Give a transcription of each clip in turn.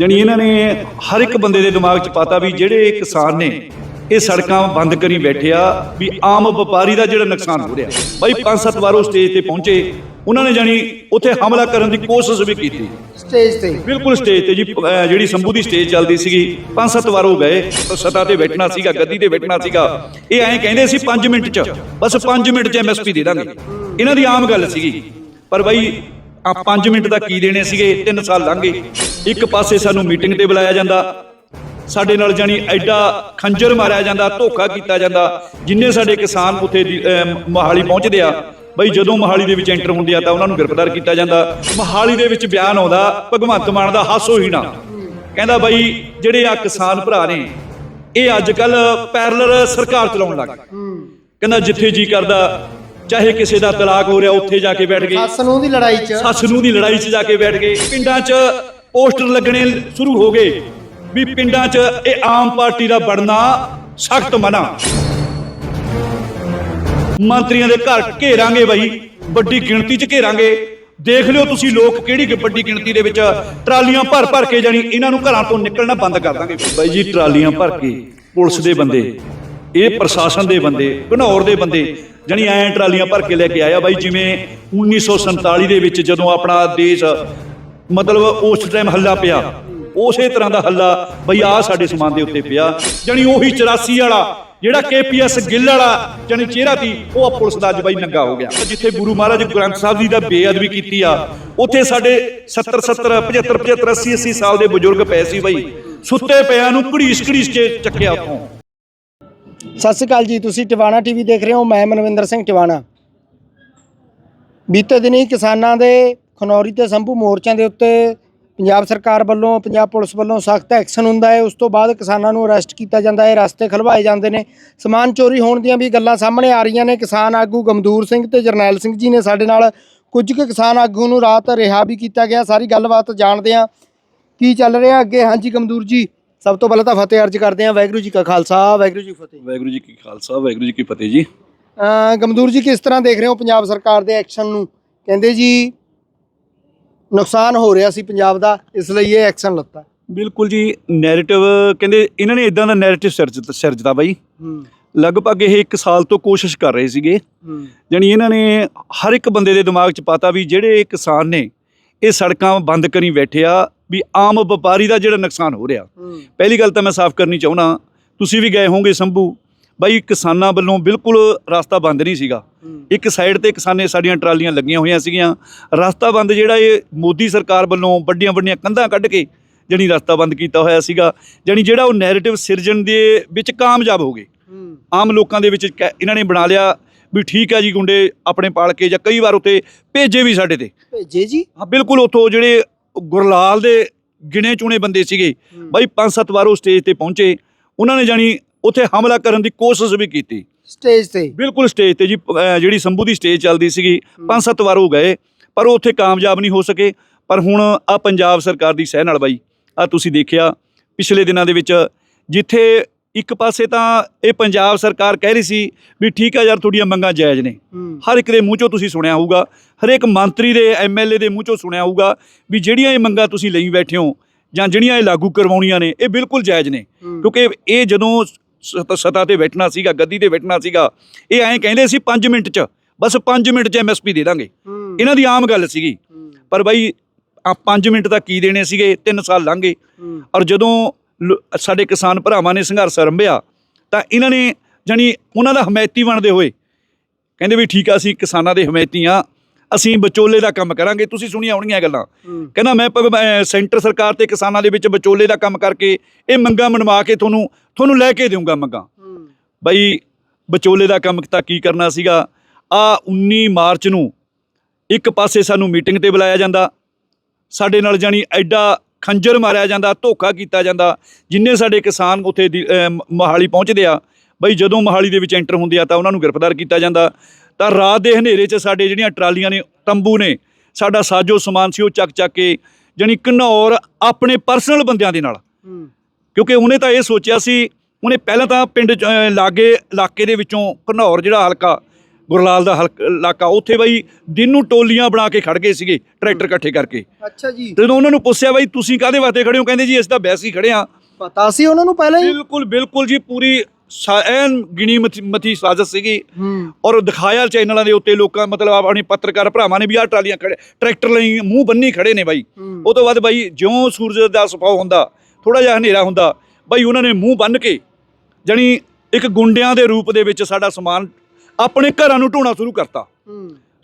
ਯਾਨੀ ਇਹਨਾਂ ਨੇ ਹਰ ਇੱਕ ਬੰਦੇ ਦੇ ਦਿਮਾਗ 'ਚ ਪਾਤਾ ਵੀ ਜਿਹੜੇ ਕਿਸਾਨ ਨੇ ਇਹ ਸੜਕਾਂ ਬੰਦ ਕਰੀ ਬੈਠੇ ਆ ਵੀ ਆਮ ਵਪਾਰੀ ਦਾ ਜਿਹੜਾ ਨੁਕਸਾਨ ਹੋ ਰਿਹਾ। ਬਾਈ ਪੰਜ ਸੱਤ ਵਾਰ ਉਹ ਸਟੇਜ ਤੇ ਪਹੁੰਚੇ ਉਹਨਾਂ ਨੇ ਜਾਨੀ ਉੱਥੇ ਹਮਲਾ ਕਰਨ ਦੀ ਕੋਸ਼ਿਸ਼ ਵੀ ਕੀਤੀ। ਸਟੇਜ ਤੇ। ਬਿਲਕੁਲ ਸਟੇਜ ਤੇ ਜੀ ਜਿਹੜੀ ਸੰਭੂ ਦੀ ਸਟੇਜ ਚੱਲਦੀ ਸੀਗੀ ਪੰਜ ਸੱਤ ਵਾਰ ਉਹ ਗਏ ਸਤਾ ਤੇ ਬੈਠਣਾ ਸੀਗਾ ਗੱਦੀ ਤੇ ਬੈਠਣਾ ਸੀਗਾ। ਇਹ ਐਂ ਕਹਿੰਦੇ ਸੀ 5 ਮਿੰਟ ਚ ਬਸ 5 ਮਿੰਟ ਚ ਐਮਐਸਪੀ ਦੇ ਦਾਂਗੇ। ਇਹਨਾਂ ਦੀ ਆਮ ਗੱਲ ਸੀਗੀ। ਪਰ ਬਾਈ ਆ 5 ਮਿੰਟ ਦਾ ਕੀ ਦੇਣੇ ਸੀਗੇ? 3 ਸਾਲ ਲੰਘੇ ਇੱਕ ਪਾਸੇ ਸਾਨੂੰ ਮੀਟਿੰਗ ਤੇ ਬੁਲਾਇਆ ਜਾਂਦਾ। ਸਾਡੇ ਨਾਲ ਜਾਨੀ ਐਡਾ ਖੰਜਰ ਮਾਰਿਆ ਜਾਂਦਾ ਧੋਖਾ ਕੀਤਾ ਜਾਂਦਾ। ਜਿੰਨੇ ਸਾਡੇ ਕਿਸਾਨ ਉੱਥੇ ਮੋਹਾਲੀ ਪਹੁੰਚਦੇ ਆ ਬਈ ਜਦੋਂ ਮੋਹਾਲੀ ਦੇ ਵਿੱਚ ਐਂਟਰ ਹੁੰਦੇ ਆ ਤਾਂ ਉਹਨਾਂ ਨੂੰ ਗ੍ਰਿਫਤਾਰ ਕੀਤਾ ਜਾਂਦਾ। ਮੋਹਾਲੀ ਦੇ ਵਿੱਚ ਬਿਆਨ ਆਉਂਦਾ ਭਗਵੰਤ ਮਾਨ ਦਾ ਹਾਸੋ ਹੀ ਨਾ ਕਹਿੰਦਾ ਬਈ ਜਿਹੜੇ ਆ ਕਿਸਾਨ ਭਰਾ ਨੇ ਇਹ ਅੱਜ ਕੱਲ ਪੈਰਲਰ ਸਰਕਾਰ ਚਲਾਉਣ ਲੱਗ ਗਏ। ਕਹਿੰਦਾ ਜਿੱਥੇ ਜੀ ਕਰਦਾ ਚਾਹੇ ਕਿਸੇ ਦਾ ਤਲਾਕ ਹੋ ਰਿਹਾ ਉੱਥੇ ਜਾ ਕੇ ਬੈਠ ਗਏ। ਸੱਸ ਨੂੰ ਦੀ ਲੜਾਈ 'ਚ। ਸੱਸ ਨੂੰ ਦੀ ਲੜਾਈ 'ਚ ਜਾ ਕੇ ਬੈਠ ਗਏ। ਪਿੰਡਾਂ 'ਚ ਪੋਸਟਰ ਲੱਗਣੇ ਸ਼ੁਰੂ ਹੋ ਗਏ ਵੀ ਪਿੰਡਾਂ 'ਚ ਇਹ ਆਮ ਪਾਰਟੀ ਦਾ ਬਣਨਾ ਸਖਤ ਮਨਾ। ਮੰਤਰੀਆਂ ਦੇ ਘਰ ਘੇਰਾਂਗੇ ਬਾਈ ਵੱਡੀ ਗਿਣਤੀ 'ਚ ਘੇਰਾਂਗੇ। ਦੇਖ ਲਿਓ ਤੁਸੀਂ ਲੋਕ ਕਿਹੜੀ ਕਿ ਵੱਡੀ ਗਿਣਤੀ ਦੇ ਵਿੱਚ ਟਰਾਲੀਆਂ ਭਰ ਭਰ ਕੇ ਜਾਣੀ ਇਹਨਾਂ ਨੂੰ ਘਰਾਂ ਤੋਂ ਨਿਕਲਣਾ ਬੰਦ ਕਰ ਦਾਂਗੇ। ਬਾਈ ਜੀ ਟਰਾਲੀਆਂ ਭਰ ਕੇ ਪੁਲਿਸ ਦੇ ਬੰਦੇ। ਇਹ ਪ੍ਰਸ਼ਾਸਨ ਦੇ ਬੰਦੇ, ਘਨੌਰ ਦੇ ਬੰਦੇ, ਜਾਣੀ ਐਂ ਟਰਾਲੀਆਂ ਭਰ ਕੇ ਲੈ ਕੇ ਆਇਆ ਬਾਈ, ਜਿਵੇਂ 1947 ਦੇ ਵਿੱਚ ਜਦੋਂ ਆਪਣਾ ਦੇਸ਼, ਮਤਲਬ ਉਸ ਟਾਈਮ ਹੱਲਾ ਪਿਆ। ਉਸੇ ਤਰ੍ਹਾਂ ਦਾ ਹੱਲਾ ਬਈ ਆ ਸਾਡੇ ਸਮਾਨ ਦੇ ਉੱਤੇ ਪਿਆ। ਜਾਣੀ ਉਹੀ 84 ਵਾਲਾ, ਜਿਹੜਾ ਕੇਪੀਐਸ ਗਿੱਲ ਵਾਲਾ, ਜਾਣੀ ਚਿਹਰਾ ਸੀ, ਉਹ ਆ ਪੁਲਿਸ ਦਾ ਅੱਜ ਬਾਈ ਨੰਗਾ ਹੋ ਗਿਆ। ਜਿੱਥੇ ਗੁਰੂ ਮਹਾਰਾਜ ਗ੍ਰੰਥ ਸਾਹਿਬ ਜੀ ਦਾ ਬੇਅਦਬੀ ਕੀਤੀ ਆ, ਉੱਥੇ ਸਾਡੇ 70 70 75 75 80 80 ਸਾਲ ਦੇ ਬਜ਼ੁਰਗ ਪਏ ਸੀ ਬਾਈ। ਸੁੱਤੇ ਪਿਆਂ ਨੂੰ ਘੜੀਸ ਘੜੀਸ ਕੇ ਚੱਕਿਆ ਉੱਥੋਂ। ਸਤਿ ਸ਼੍ਰੀ ਅਕਾਲ ਜੀ, ਤੁਸੀਂ ਟਿਵਾਣਾ ਟੀਵੀ ਦੇਖ ਰਹੇ ਹੋ, ਮੈਂ ਮਨਵਿੰਦਰ ਸਿੰਘ ਟਿਵਾਣਾ। ਬੀਤੇ ਦਿਨੀ ਕਿਸਾਨਾਂ ਦੇ ਖਨੌਰੀ ਤੇ ਸੰਭੂ ਮੋਰਚਿਆਂ ਦੇ ਉੱਤੇ ਪੰਜਾਬ ਸਰਕਾਰ ਵੱਲੋਂ, ਪੰਜਾਬ ਪੁਲਿਸ ਵੱਲੋਂ ਸਖਤ ਐਕਸ਼ਨ ਹੁੰਦਾ ਹੈ, ਉਸ ਤੋਂ ਬਾਅਦ ਕਿਸਾਨਾਂ ਨੂੰ ਅਰੈਸਟ ਕੀਤਾ ਜਾਂਦਾ ਹੈ, ਰਸਤੇ ਖਲਵਾਏ ਜਾਂਦੇ ਨੇ। ਸਮਾਨ ਚੋਰੀ ਹੋਣ ਦੀਆਂ ਵੀ ਗੱਲਾਂ ਸਾਹਮਣੇ ਆ ਰਹੀਆਂ ਨੇ। ਕਿਸਾਨ ਆਗੂ ਗਮਦੂਰ ਸਿੰਘ ਤੇ ਜਰਨੈਲ ਸਿੰਘ ਜੀ ਨੇ ਸਾਡੇ ਨਾਲ ਕੁਝ ਕੁ ਕਿਸਾਨ ਆਗੂ ਨੂੰ ਰਾਤ ਰਿਹਾ ਵੀ ਕੀਤਾ ਗਿਆ। ਸਾਰੀ ਗੱਲਬਾਤ ਜਾਣਦੇ ਹਾਂ। ਕੀ ਚੱਲ ਰਿਹਾ ਅੱਗੇ? ਹਾਂਜੀ ਗਮਦੂਰ ਜੀ ਸਭ ਤੋਂ ਪਹਿਲਾਂ ਤਾਂ ਫਤਿਹ ਅਰਜ ਕਰਦੇ ਹਾਂ ਵਾਹਿਗੁਰੂ ਜੀ ਕਾ ਖਾਲਸਾ ਵਾਹਿਗੁਰੂ ਜੀ ਕੀ ਫਤਿਹ। ਵਾਹਿਗੁਰੂ ਜੀ ਕੀ ਖਾਲਸਾ ਵਾਹਿਗੁਰੂ ਜੀ ਕੀ ਫਤਿਹ ਜੀ। ਅਹ ਗਮਦੂਰ ਜੀ ਕਿਸ ਤਰ੍ਹਾਂ ਦੇਖ ਰਹੇ ਹੋ ਪੰਜਾਬ ਸਰਕਾਰ ਦੇ ਐਕਸ਼ਨ ਨੂੰ? ਕਹਿੰਦੇ ਜੀ ਨੁਕਸਾਨ ਹੋ ਰਿਹਾ ਸੀ ਪੰਜਾਬ ਦਾ ਇਸ ਲਈ ਇਹ ਐਕਸ਼ਨ ਲੱਤਾ। ਬਿਲਕੁਲ ਜੀ ਨੈਰੇਟਿਵ ਕਹਿੰਦੇ ਇਹਨਾਂ ਨੇ ਇਦਾਂ ਦਾ ਨੈਰੇਟਿਵ ਸਿਰਜ ਸਿਰਜਦਾ ਬਾਈ। ਹੂੰ। ਲਗਭਗ ਇਹ 1 ਸਾਲ ਤੋਂ ਕੋਸ਼ਿਸ਼ ਕਰ ਰਹੇ ਸੀਗੇ। ਹੂੰ। ਜਾਣੀ ਇਹਨਾਂ ਨੇ ਹਰ ਇੱਕ ਬੰਦੇ ਦੇ ਦਿਮਾਗ 'ਚ ਪਾਤਾ ਵੀ ਜਿਹੜੇ ਕਿਸਾਨ ਨੇ ਇਹ ਸੜਕਾਂ ਬੰਦ ਕਰੀ ਬੈਠੇ ਆ ਵੀ ਆਮ ਵਪਾਰੀ ਦਾ ਜਿਹੜਾ ਨੁਕਸਾਨ ਹੋ ਰਿਹਾ। ਪਹਿਲੀ ਗੱਲ ਤਾਂ ਮੈਂ ਸਾਫ਼ ਕਰਨੀ ਚਾਹੁੰਦਾ ਤੁਸੀਂ ਵੀ ਗਏ ਹੋਵੋਗੇ ਸੰਭੂ। ਬਾਈ ਕਿਸਾਨਾਂ ਵੱਲੋਂ ਬਿਲਕੁਲ ਰਸਤਾ ਬੰਦ ਨਹੀਂ ਸੀਗਾ। ਇੱਕ ਸਾਈਡ ਤੇ ਕਿਸਾਨੇ ਸਾਡੀਆਂ ਟਰਾਲੀਆਂ ਲੱਗੀਆਂ ਹੋਈਆਂ ਸੀਗੀਆਂ। ਰਸਤਾ ਬੰਦ ਜਿਹੜਾ ਇਹ ਮੋਦੀ ਸਰਕਾਰ ਵੱਲੋਂ ਵੱਡੀਆਂ ਵੱਡੀਆਂ ਕੰਧਾਂ ਕੱਢ ਕੇ ਜਣੀ ਰਸਤਾ ਬੰਦ ਕੀਤਾ ਹੋਇਆ ਸੀਗਾ। ਜਾਣੀ ਜਿਹੜਾ ਉਹ ਨੈਰੇਟਿਵ ਸਿਰਜਣ ਦੇ ਵਿੱਚ ਕਾਮਯਾਬ ਹੋ ਗਏ। ਆਮ ਲੋਕਾਂ ਦੇ ਵਿੱਚ ਇਹਨਾਂ ਨੇ ਬਣਾ ਲਿਆ ਵੀ ਠੀਕ ਹੈ ਜੀ ਗੁੰਡੇ ਆਪਣੇ ਪਾਲ ਕੇ ਜਾਂ ਕਈ ਵਾਰ ਉੱਤੇ ਭੇਜੇ ਵੀ ਸਾਡੇ ਤੇ। ਭੇਜੇ ਜੀ? ਹਾਂ ਬਿਲਕੁਲ ਉੱਥੋਂ ਜਿਹੜੇ ਗੁਰਲਾਲ ਦੇ ਗਿਣੇ ਚੁਣੇ ਬੰਦੇ ਸੀਗੇ। ਬਾਈ ਪੰਜ ਸੱਤ ਵਾਰ ਉਹ ਸਟੇਜ ਤੇ ਪਹੁੰਚੇ। ਉਹਨਾਂ ਨੇ ਜਾਣੀ ਉੱਥੇ ਹਮਲਾ ਕਰਨ ਦੀ ਕੋਸ਼ਿਸ਼ ਵੀ ਕੀਤੀ। ਸਟੇਜ ਤੇ? ਬਿਲਕੁਲ ਸਟੇਜ ਤੇ ਜੀ ਜਿਹੜੀ ਸੰਭੂ ਦੀ ਸਟੇਜ ਚੱਲਦੀ ਸੀਗੀ। ਪੰਜ ਸੱਤ ਵਾਰ ਉਹ ਗਏ ਪਰ ਉਹ ਉੱਥੇ ਕਾਮਯਾਬ ਨਹੀਂ ਹੋ ਸਕੇ। ਪਰ ਹੁਣ ਆ ਪੰਜਾਬ ਸਰਕਾਰ ਦੀ ਸਹਿ ਨਾਲ ਬਾਈ ਆ ਤੁਸੀਂ ਦੇਖਿਆ ਪਿਛਲੇ ਦਿਨਾਂ ਦੇ ਵਿੱਚ ਜਿੱਥੇ ਇੱਕ ਪਾਸੇ ਤਾਂ ਇਹ ਪੰਜਾਬ ਸਰਕਾਰ ਕਹਿ ਰਹੀ ਸੀ ਵੀ ਠੀਕ ਆ ਯਾਰ ਤੁਹਾਡੀਆਂ ਮੰਗਾਂ ਜਾਇਜ਼ ਨੇ। ਹਰ ਇੱਕ ਦੇ ਮੂੰਹ ਚੋਂ ਤੁਸੀਂ ਸੁਣਿਆ ਹੋਊਗਾ ਹਰੇਕ ਮੰਤਰੀ ਦੇ ਐਮਐਲਏ ਦੇ ਮੂੰਹ ਚੋਂ ਸੁਣਿਆ ਹੋਊਗਾ ਵੀ ਜਿਹੜੀਆਂ ਇਹ ਮੰਗਾਂ ਤੁਸੀਂ ਲਈ ਬੈਠੇ ਹੋ ਜਾਂ ਜਿਹੜੀਆਂ ਇਹ ਲਾਗੂ ਕਰਵਾਉਣੀਆਂ ਨੇ ਇਹ ਬਿਲਕੁਲ ਜਾਇਜ਼ ਨੇ। ਕਿਉਂਕਿ ਇਹ ਜਦੋਂ ਸਤ- ਤੇ ਬੈਠਣਾ ਸੀਗਾ ਗੱਦੀ ਤੇ ਬੈਠਣਾ ਸੀਗਾ ਇਹ ਐਂ ਕਹਿੰਦੇ ਸੀ 5 ਮਿੰਟ 'ਚ ਬਸ 5 ਮਿੰਟ 'ਚ ਐਮਐਸਪੀ ਦੇ ਦਾਂਗੇ। ਇਹਨਾਂ ਦੀ ਆਮ ਗੱਲ ਸੀਗੀ। ਪਰ ਬਾਈ ਆ 5 ਮਿੰਟ ਦਾ ਕੀ ਦੇਣੇ ਸੀਗੇ? 3 ਸਾਲ ਲੰਘੇ ਔਰ ਜਦੋਂ ਸਾਡੇ ਕਿਸਾਨ ਭਰਾਵਾਂ ਨੇ ਸੰਘਰਸ਼ ਆਰੰਭਿਆ ਤਾਂ ਇਹਨਾਂ ਨੇ ਜਾਣੀ ਉਹਨਾਂ ਦਾ ਹਮਾਇਤੀ ਬਣਦੇ ਹੋਏ ਕਹਿੰਦੇ ਵੀ ਠੀਕ ਆ ਅਸੀਂ ਕਿਸਾਨਾਂ ਦੇ ਹਮਾਇਤੀ ਆ ਅਸੀਂ ਵਿਚੋਲੇ ਦਾ ਕੰਮ ਕਰਾਂਗੇ ਤੁਸੀਂ ਸੁਣੀਆਂ ਹੋਣਗੀਆਂ ਗੱਲਾਂ। ਕਹਿੰਦਾ ਮੈਂ ਸੈਂਟਰ ਸਰਕਾਰ ਤੇ ਕਿਸਾਨਾਂ ਦੇ ਵਿੱਚ ਵਿਚੋਲੇ ਦਾ ਕੰਮ ਕਰਕੇ ਇਹ ਮੰਗਾਂ ਮਨਵਾ ਕੇ ਤੁਹਾਨੂੰ ਤੁਹਾਨੂੰ ਲੈ ਕੇ ਦੇਵਾਂਗਾ ਮੰਗਾਂ। ਬਈ ਵਿਚੋਲੇ ਦਾ ਕੰਮ ਤਾਂ ਕੀ ਕਰਨਾ ਸੀਗਾ? ਆ 19 ਮਾਰਚ ਨੂੰ ਇੱਕ ਪਾਸੇ ਸਾਨੂੰ ਮੀਟਿੰਗ ਤੇ ਬੁਲਾਇਆ ਜਾਂਦਾ। ਸਾਡੇ ਨਾਲ ਜਾਣੀ ਐਡਾ ਖੰਜਰ ਮਾਰਿਆ ਜਾਂਦਾ ਧੋਖਾ ਕੀਤਾ ਜਾਂਦਾ। ਜਿੰਨੇ ਸਾਡੇ ਕਿਸਾਨ ਉੱਥੇ ਮੋਹਾਲੀ ਪਹੁੰਚਦੇ ਆ ਬਈ ਜਦੋਂ ਮੋਹਾਲੀ ਦੇ ਵਿੱਚ ਐਂਟਰ ਹੁੰਦੇ ਆ ਤਾਂ ਉਹਨਾਂ ਨੂੰ ਗ੍ਰਿਫਤਾਰ ਕੀਤਾ ਜਾਂਦਾ। ਤਾਂ ਰਾਤ ਦੇ ਹਨੇਰੇ 'ਚ ਸਾਡੇ ਜਿਹੜੀਆਂ ਟਰਾਲੀਆਂ ਨੇ ਤੰਬੂ ਨੇ ਸਾਡਾ ਸਾਜੋ ਸਮਾਨ ਸੀ ਉਹ ਚੱਕ ਚੱਕ ਕੇ ਜਾਣੀ ਘਨੌਰ ਆਪਣੇ ਪਰਸਨਲ ਬੰਦਿਆਂ ਦੇ ਨਾਲ। ਕਿਉਂਕਿ ਉਹਨੇ ਤਾਂ ਇਹ ਸੋਚਿਆ ਸੀ ਉਹਨੇ ਪਹਿਲਾਂ ਤਾਂ ਪਿੰਡ ਲਾਗੇ ਇਲਾਕੇ ਦੇ ਵਿੱਚੋਂ ਘਨੌਰ ਜਿਹੜਾ ਹਲਕਾ ਗੁਰਲਾਲ ਦਾ ਹਲਕ ਇਲਾਕਾ। ਉੱਥੇ ਬਾਈ ਦਿਨ ਨੂੰ ਟੋਲੀਆਂ ਬਣਾ ਕੇ ਖੜ ਗਏ ਸੀਗੇ ਟਰੈਕਟਰ ਇਕੱਠੇ ਕਰਕੇ। ਅੱਛਾ ਜੀ। ਤੇ ਉਹਨਾਂ ਨੂੰ ਪੁੱਛਿਆ ਬਾਈ ਤੁਸੀਂ ਕਾਹਦੇ ਵਾਸਤੇ ਖੜੇ ਹੋ? ਕਹਿੰਦੇ ਜੀ ਅਸੀਂ ਤਾਂ ਵੈਸੇ ਹੀ ਖੜੇ ਆ ਪਤਾ ਸੀ ਉਹਨਾਂ ਨੂੰ ਪਹਿਲਾਂ ਹੀ? ਬਿਲਕੁਲ ਬਿਲਕੁਲ ਜੀ ਪੂਰੀ ਐਨ ਗਿਣੀ ਮਥੀ ਸਾਜ਼ਿਸ਼ ਸੀਗੀ। ਔਰ ਦਿਖਾਇਆ ਚੈਨਲਾਂ ਦੇ ਉੱਤੇ ਲੋਕਾਂ ਮਤਲਬ ਆਪਣੇ ਪੱਤਰਕਾਰ ਭਰਾਵਾਂ ਨੇ ਵੀ ਆਹ ਟਰਾਲੀਆਂ ਖੜੇ ਟਰੈਕਟਰ ਲਈ ਮੂੰਹ ਬੰਨੀ ਖੜੇ ਨੇ ਬਾਈ। ਉਹ ਤੋਂ ਬਾਅਦ ਬਾਈ ਜਿਉਂ ਸੂਰਜ ਦਾ ਸੁਭਾਅ ਹੁੰਦਾ ਥੋੜਾ ਜਿਹਾ ਹਨੇਰਾ ਹੁੰਦਾ ਬਾਈ ਉਹਨਾਂ ਨੇ ਮੂੰਹ ਬੰਨ ਕੇ ਜਾਣੀ ਇੱਕ ਗੁੰਡਿਆਂ ਦੇ ਰੂਪ ਦੇ ਵਿੱਚ ਸਾਡਾ ਸਮਾਨ ਆਪਣੇ ਘਰਾਂ ਨੂੰ ਢੋਣਾ ਸ਼ੁਰੂ ਕਰਤਾ।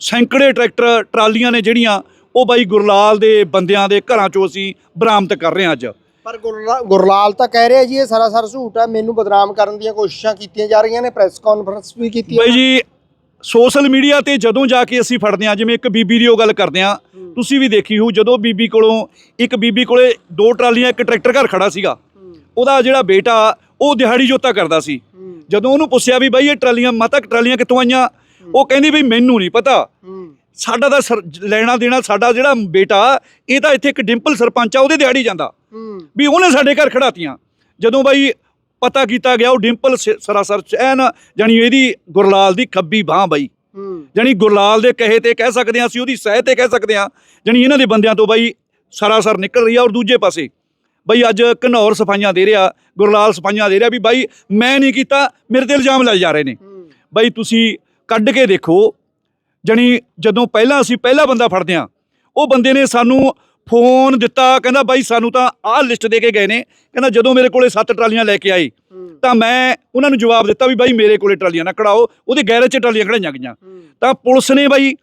ਸੈਂਕੜੇ ਟਰੈਕਟਰ ਟਰਾਲੀਆਂ ਨੇ ਜਿਹੜੀਆਂ ਉਹ ਬਾਈ ਗੁਰਲਾਲ ਦੇ ਬੰਦਿਆਂ ਦੇ ਘਰਾਂ ਚੋਂ ਅਸੀਂ ਬਰਾਮਦ ਕਰ ਰਹੇ ਹਾਂ ਅੱਜ। ਪਰ ਗੁਰਲਾ- ਗੁਰਲਾਲ ਤਾਂ ਕਹਿ ਰਿਹਾ ਜੀ ਇਹ ਸਰਾਸਰ ਝੂਠ ਹੈ ਮੈਨੂੰ ਬਦਨਾਮ ਕਰਨ ਦੀਆਂ ਕੋਸ਼ਿਸ਼ਾਂ ਕੀਤੀਆਂ ਜਾ ਰਹੀਆਂ ਨੇ ਪ੍ਰੈਸ ਕਾਨਫਰੰਸ ਵੀ ਕੀਤੀ ਬਾਈ ਜੀ ਸੋਸ਼ਲ ਮੀਡੀਆ ਤੇ ਜਦੋਂ ਜਾ ਕੇ ਅਸੀਂ ਫੜਦੇ ਹਾਂ ਜਿਵੇਂ ਇੱਕ ਬੀਬੀ ਦੀ ਉਹ ਗੱਲ ਕਰਦੇ ਹਾਂ ਤੁਸੀਂ ਵੀ ਦੇਖੀ ਹੋ ਜਦੋਂ ਬੀਬੀ ਕੋਲੋਂ ਇੱਕ ਬੀਬੀ ਕੋਲੇ ਦੋ ਟਰਾਲੀਆਂ ਇੱਕ ਟਰੈਕਟਰ ਘਰ ਖੜਾ ਸੀਗਾ ਉਹਦਾ ਜਿਹੜਾ ਬੇਟਾ ਉਹ ਦਿਹਾੜੀ ਜੋਤਾ ਕਰਦਾ ਸੀ। ਜਦੋਂ ਉਹਨੂੰ ਪੁੱਛਿਆ ਵੀ ਬਾਈ ਇਹ ਟਰਾਲੀਆਂ ਮਾਤਾ ਟਰਾਲੀਆਂ ਕਿੱਥੋਂ ਆਈਆਂ? ਉਹ ਕਹਿੰਦੀ ਵੀ ਮੈਨੂੰ ਨਹੀਂ ਪਤਾ। ਸਾਡਾ ਤਾਂ ਲੈਣਾ ਦੇਣਾ ਸਾਡਾ ਜਿਹੜਾ ਬੇਟਾ ਇਹ ਤਾਂ ਇੱਥੇ ਇੱਕ ਡਿੰਪਲ ਸਰਪੰਚ ਆ ਉਹਦੇ ਦਿਹਾੜੀ ਜਾਂਦਾ। ਵੀ ਉਹਨੇ ਸਾਡੇ ਘਰ ਖੜਾਤੀਆਂ ਜਦੋਂ ਬਾਈ ਪਤਾ ਕੀਤਾ ਗਿਆ ਉਹ ਡਿੰਪਲ ਸਰਾਸਰ ਐਨ ਜਾਣੀ ਇਹਦੀ ਗੁਰਲਾਲ ਦੀ ਖੱਬੀ ਬਾਹ ਬਾਈ। ਜਾਣੀ ਗੁਰਲਾਲ ਦੇ ਕਹੇ ਤੇ ਕਹਿ ਸਕਦੇ ਹਾਂ ਅਸੀਂ ਉਹਦੀ ਸਹਿ ਤੇ ਕਹਿ ਸਕਦੇ ਹਾਂ। ਜਾਣੀ ਇਹਨਾਂ ਦੇ ਬੰਦਿਆਂ ਤੋਂ ਬਾਈ ਸਰਾਸਰ ਨਿਕਲ ਰਹੀ ਆ ਔਰ ਦੂਜੇ ਪਾਸੇ। ਬਾਈ ਅੱਜ ਘਨੌਰ ਸਫਾਈਆਂ ਦੇ ਰਿਹਾ ਗੁਰਲਾਲ ਸਫਾਈਆਂ ਦੇ ਰਿਹਾ ਵੀ ਬਾਈ ਮੈਂ ਨਹੀਂ ਕੀਤਾ ਮੇਰੇ ਤੇ ਇਲਜ਼ਾਮ ਲਾਏ ਜਾ ਰਹੇ ਨੇ। ਬਾਈ ਤੁਸੀਂ ਕੱਢ ਕੇ ਦੇਖੋ ਜਣੀ ਜਦੋਂ ਪਹਿਲਾਂ ਅਸੀਂ ਪਹਿਲਾ ਬੰਦਾ ਫੜਦੇ ਆ ਉਹ ਬੰਦੇ ਨੇ ਸਾਨੂੰ ਫੋਨ ਦਿੱਤਾ ਕਹਿੰਦਾ ਬਾਈ ਸਾਨੂੰ ਤਾਂ ਆਹ ਲਿਸਟ ਦੇ ਕੇ ਗਏ ਨੇ ਕਹਿੰਦਾ ਜਦੋਂ ਮੇਰੇ ਕੋਲੇ ਸੱਤ ਟਰਾਲੀਆਂ ਲੈ ਕੇ ਆਏ ਤਾਂ ਮੈਂ ਉਹਨਾਂ ਨੂੰ ਜਵਾਬ ਦਿੱਤਾ ਵੀ ਬਾਈ ਮੇਰੇ ਕੋਲੇ ਟਰਾਲੀਆਂ ਨਾ ਕਢਾਓ ਉਹਦੇ ਗੈਰੇਜ 'ਚ ਟਰਾਲੀਆਂ ਖੜਾਈਆਂ ਗਈਆਂ। ਤਾਂ ਪੁਲਿਸ ਨੇ ਬਾਈ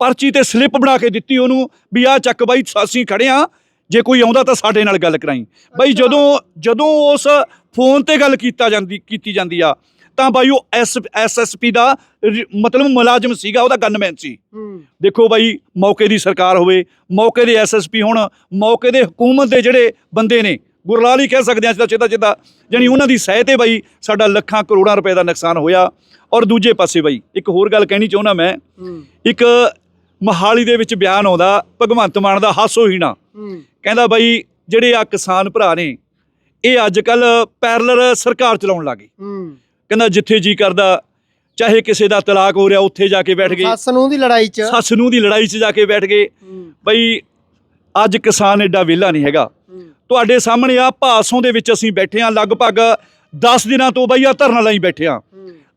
ਪਰਚੀ ਤੇ ਸਲਿੱਪ ਬਣਾ ਕੇ ਦਿੱਤੀ ਉਹਨੂੰ ਵੀ ਆਹ ਚੱਕ ਬਾਈ ਅਸੀਂ ਖੜੇ ਆ ਜੇ ਕੋਈ ਆਉਂਦਾ ਤਾਂ ਸਾਡੇ ਨਾਲ ਗੱਲ ਕਰਾਈ। ਬਾਈ। ਜਦੋਂ ਜਦੋਂ ਉਸ ਫੋਨ ਤੇ ਗੱਲ ਕੀਤਾ ਜਾਂਦੀ ਕੀਤੀ ਜਾਂਦੀ ਆ ਤਾਂ ਬਾਈ ਉਹ ਐਸ ਐਸਐਸਪੀ ਦਾ ਮਤਲਬ ਮੁਲਾਜ਼ਮ ਸੀਗਾ ਉਹਦਾ ਗਨਮੈਨ ਸੀ। ਦੇਖੋ ਬਾਈ ਮੌਕੇ ਦੀ ਸਰਕਾਰ ਹੋਵੇ ਮੌਕੇ ਦੇ ਐਸਐਸਪੀ ਹੁਣ ਮੌਕੇ ਦੇ ਹਕੂਮਤ ਦੇ ਜਿਹੜੇ ਬੰਦੇ ਨੇ ਗੁਰਲਾਲ ਹੀ ਕਹਿ ਸਕਦੇ ਆ ਸਿੱਧਾ ਸਿੱਧਾ ਸਿੱਧਾ। ਜਾਣੀ ਉਹਨਾਂ ਦੀ ਸਹਿ ਤੇ ਬਾਈ ਸਾਡਾ ਲੱਖਾਂ ਕਰੋੜਾਂ ਰੁਪਏ ਦਾ ਨੁਕਸਾਨ ਹੋਇਆ। ਔਰ ਦੂਜੇ ਪਾਸੇ ਬਾਈ ਇੱਕ ਹੋਰ ਗੱਲ ਕਹਿਣੀ ਚਾਹੁੰਦਾ ਮੈਂ। ਇੱਕ ਮਹਾਲੀ ਦੇ ਵਿੱਚ ਬਿਆਨ ਆਉਂਦਾ ਭਗਵੰਤ ਮਾਨ ਦਾ ਹਾਸੋ ਹੀਣਾ। ਕਹਿੰਦਾ ਬਾਈ ਜਿਹੜੇ ਆ ਕਿਸਾਨ ਭਰਾ ਨੇ ਇਹ ਅੱਜ ਕੱਲ ਪੈਰਲਰ ਸਰਕਾਰ ਚਲਾਉਣ ਲੱਗੇ। ਕਹਿੰਦਾ ਜਿੱਥੇ ਜੀ ਕਰਦਾ ਚਾਹੇ ਕਿਸੇ ਦਾ ਤਲਾਕ ਹੋ ਰਿਹਾ ਉੱਥੇ ਜਾ ਕੇ ਬੈਠ ਗਏ। ਸੱਸ ਨੂੰ ਦੀ ਲੜਾਈ 'ਚ। ਸੱਸ ਨੂੰ ਦੀ ਲੜਾਈ 'ਚ ਜਾ ਕੇ ਬੈਠ ਗਏ। ਬਈ ਅੱਜ ਕਿਸਾਨ ਐਡਾ ਵਿਹਲਾ ਨਹੀਂ ਹੈਗਾ। ਤੁਹਾਡੇ ਸਾਹਮਣੇ ਆ ਭਾਸੋਂ ਦੇ ਵਿੱਚ ਅਸੀਂ ਬੈਠੇ ਆ ਲਗਭਗ 10 ਦਿਨਾਂ ਤੋਂ ਬਈ ਆ ਧਰਨਾ ਲਈ ਬੈਠੇ ਆ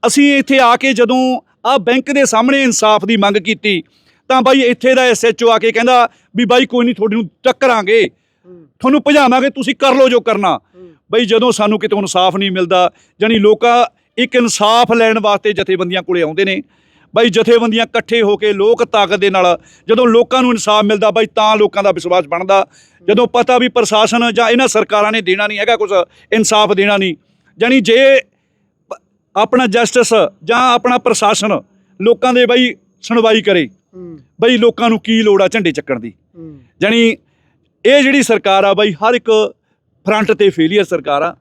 ਅਸੀਂ ਇੱਥੇ ਆ ਕੇ ਜਦੋਂ ਆ ਬੈਂਕ ਦੇ ਸਾਹਮਣੇ ਇਨਸਾਫ ਦੀ ਮੰਗ ਕੀਤੀ ਤਾਂ ਬਾਈ ਇੱਥੇ ਦਾ ਐਸਐਚਓ ਆ ਕੇ ਕਹਿੰਦਾ ਵੀ ਬਾਈ ਕੋਈ ਨਹੀਂ, ਤੁਹਾਡੇ ਨੂੰ ਟੱਕਰਾਂਗੇ ਤੁਹਾਨੂੰ ਭਜਾਵਾਂਗੇ, ਤੁਸੀਂ ਕਰ ਲਓ ਜੋ ਕਰਨਾ। ਬਈ ਜਦੋਂ ਸਾਨੂੰ ਕਿਤੇ ਇਨਸਾਫ ਨਹੀਂ ਮਿਲਦਾ, ਜਾਣੀ ਲੋਕਾਂ ਇੱਕ ਇਨਸਾਫ ਲੈਣ ਵਾਸਤੇ ਜਥੇਬੰਦੀਆਂ ਕੋਲੇ ਆਉਂਦੇ ਨੇ। ਬਾਈ ਜਥੇਬੰਦੀਆਂ ਇਕੱਠੇ ਹੋ ਕੇ ਲੋਕ ਤਾਕਤ ਦੇ ਨਾਲ ਜਦੋਂ ਲੋਕਾਂ ਨੂੰ ਇਨਸਾਫ ਮਿਲਦਾ, ਬਾਈ ਤਾਂ ਲੋਕਾਂ ਦਾ ਵਿਸ਼ਵਾਸ ਬਣਦਾ। ਜਦੋਂ ਪਤਾ ਵੀ ਪ੍ਰਸ਼ਾਸਨ ਜਾਂ ਇਹਨਾਂ ਸਰਕਾਰਾਂ ਨੇ ਦੇਣਾ ਨਹੀਂ ਹੈਗਾ ਕੁਝ ਇਨਸਾਫ ਦੇਣਾ ਨਹੀਂ। ਜਾਣੀ ਜੇ ਆਪਣਾ ਜਸਟਿਸ ਜਾਂ ਆਪਣਾ ਪ੍ਰਸ਼ਾਸਨ ਲੋਕਾਂ ਦੇ ਬਾਈ ਸੁਣਵਾਈ ਕਰੇ। ਬਈ ਲੋਕਾਂ ਨੂੰ ਕੀ ਲੋੜ ਆ ਝੰਡੇ ਚੱਕਣ ਦੀ? ਜਾਣੀ ਇਹ ਜਿਹੜੀ ਸਰਕਾਰ ਆ ਬਾਈ ਹਰ ਇੱਕ ਫਰੰਟ ਤੇ ਫੇਲੀਅਰ ਸਰਕਾਰ ਆ।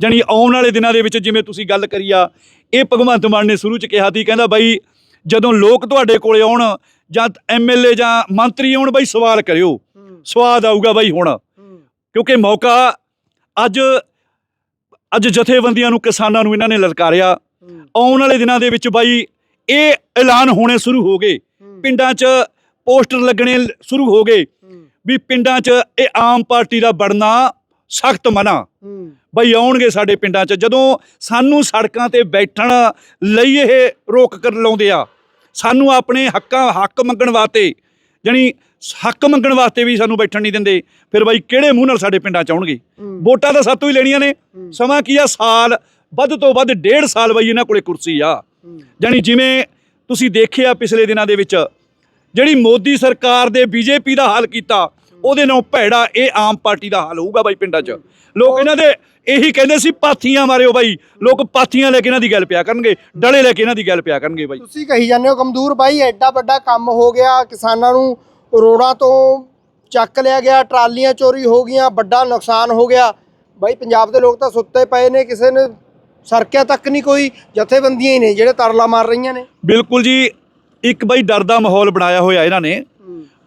ਜਾਣੀ ਆਉਣ ਵਾਲੇ ਦਿਨਾਂ ਦੇ ਵਿੱਚ ਜਿਵੇਂ ਤੁਸੀਂ ਗੱਲ ਕਰੀ ਆ ਇਹ ਭਗਵੰਤ ਮਾਨ ਨੇ ਸ਼ੁਰੂ ਚ ਕਿਹਾ ਸੀ ਕਹਿੰਦਾ ਬਾਈ ਜਦੋਂ ਲੋਕ ਤੁਹਾਡੇ ਕੋਲੇ ਆਉਣ ਜਾਂ ਐਮਐਲਏ ਜਾਂ ਮੰਤਰੀ ਆਉਣ ਬਾਈ ਸਵਾਲ ਕਰਿਓ। ਸਵਾਦ ਆਊਗਾ ਬਾਈ ਹੁਣ। ਕਿਉਂਕਿ ਮੌਕਾ ਅੱਜ ਅੱਜ ਜਥੇਬੰਦੀਆਂ ਨੂੰ ਕਿਸਾਨਾਂ ਨੂੰ ਇਹਨਾਂ ਨੇ ਲਲਕਾਰਿਆ। ਆਉਣ ਵਾਲੇ ਦਿਨਾਂ ਦੇ ਵਿੱਚ ਬਾਈ ਇਹ ਐਲਾਨ ਹੋਣੇ ਸ਼ੁਰੂ ਹੋ ਗਏ। ਪਿੰਡਾਂ 'ਚ ਪੋਸਟਰ ਲੱਗਣੇ ਸ਼ੁਰੂ ਹੋ ਗਏ ਵੀ ਪਿੰਡਾਂ 'ਚ ਇਹ ਆਮ ਪਾਰਟੀ ਦਾ ਬੜਨਾ ਸਖਤ ਮਨਾ। ਬਈ ਆਉਣਗੇ ਸਾਡੇ ਪਿੰਡਾਂ 'ਚ। ਜਦੋਂ ਸਾਨੂੰ ਸੜਕਾਂ ਤੇ ਬੈਠਣ ਲਈ ਇਹ ਰੋਕ ਕਰ ਲਾਉਂਦੇ ਆ ਸਾਨੂੰ ਆਪਣੇ ਹੱਕਾਂ ਹੱਕ ਮੰਗਣ ਵਾਸਤੇ ਜਾਣੀ ਹੱਕ ਮੰਗਣ ਵਾਸਤੇ ਵੀ ਸਾਨੂੰ ਬੈਠਣ ਨਹੀਂ ਦਿੰਦੇ ਫਿਰ ਬਾਈ ਕਿਹੜੇ ਮੂੰਹ ਨਾਲ ਸਾਡੇ ਪਿੰਡਾਂ 'ਚ ਆਉਣਗੇ? ਵੋਟਾਂ ਤਾਂ ਸਾਤੋਂ ਹੀ ਲੈਣੀਆਂ ਨੇ। ਸਮਾਂ ਕੀ ਆ? ਸਾਲ ਵੱਧ ਤੋਂ ਵੱਧ ਡੇਢ ਸਾਲ ਬਈ ਇਹਨਾਂ ਕੋਲੇ ਕੁਰਸੀ ਆ। ਜਾਣੀ ਜਿਵੇਂ ਤੁਸੀਂ ਦੇਖਿਆ ਪਿਛਲੇ ਦਿਨਾਂ ਦੇ ਵਿੱਚ, ਜਿਹੜੀ ਮੋਦੀ ਸਰਕਾਰ ਦੇ ਬੀਜੇਪੀ ਦਾ ਹਾਲ ਕੀਤਾ, ਉਹਦੇ ਨਾਲ ਭੈੜਾ ਇਹ ਆਮ ਪਾਰਟੀ ਦਾ ਹਾਲ ਹੋਊਗਾ ਬਾਈ ਪਿੰਡਾਂ 'ਚ। ਲੋਕ ਇਹਨਾਂ ਦੇ ਇਹੀ ਕਹਿੰਦੇ ਸੀ, ਪਾਥੀਆਂ ਮਾਰਿਓ ਬਾਈ। ਲੋਕ ਪਾਥੀਆਂ ਲੈ ਕੇ ਇਹਨਾਂ ਦੀ ਗੱਲ ਪਿਆ ਕਰਨਗੇ, ਡਲੇ ਲੈ ਕੇ ਇਹਨਾਂ ਦੀ ਗੱਲ ਪਿਆ ਕਰਨਗੇ ਬਾਈ। ਤੁਸੀਂ ਕਹੀ ਜਾਂਦੇ ਹੋ, ਕਮਜ਼ੋਰ ਬਾਈ, ਐਡਾ ਵੱਡਾ ਕੰਮ ਹੋ ਗਿਆ, ਕਿਸਾਨਾਂ ਨੂੰ ਰੋੜਾਂ ਤੋਂ ਚੱਕ ਲਿਆ ਗਿਆ, ਟਰਾਲੀਆਂ ਚੋਰੀ ਹੋ ਗਈਆਂ, ਵੱਡਾ ਨੁਕਸਾਨ ਹੋ ਗਿਆ। ਬਾਈ, ਪੰਜਾਬ ਦੇ ਲੋਕ ਤਾਂ ਸੁੱਤੇ ਪਏ ਨੇ, ਕਿਸੇ ਨੇ ਸਰਕਿਆ ਤੱਕ ਨਹੀਂ ਕੋਈ ਜਥੇਬੰਦੀਆਂ ਹੀ ਨੇ ਜਿਹੜੇ ਤਰਲਾ ਮਾਰ ਰਹੀਆਂ ਨੇ। ਬਿਲਕੁਲ ਜੀ ਇੱਕ ਬਾਈ ਡਰ ਦਾ ਮਾਹੌਲ ਬਣਾਇਆ ਹੋਇਆ ਇਹਨਾਂ ਨੇ।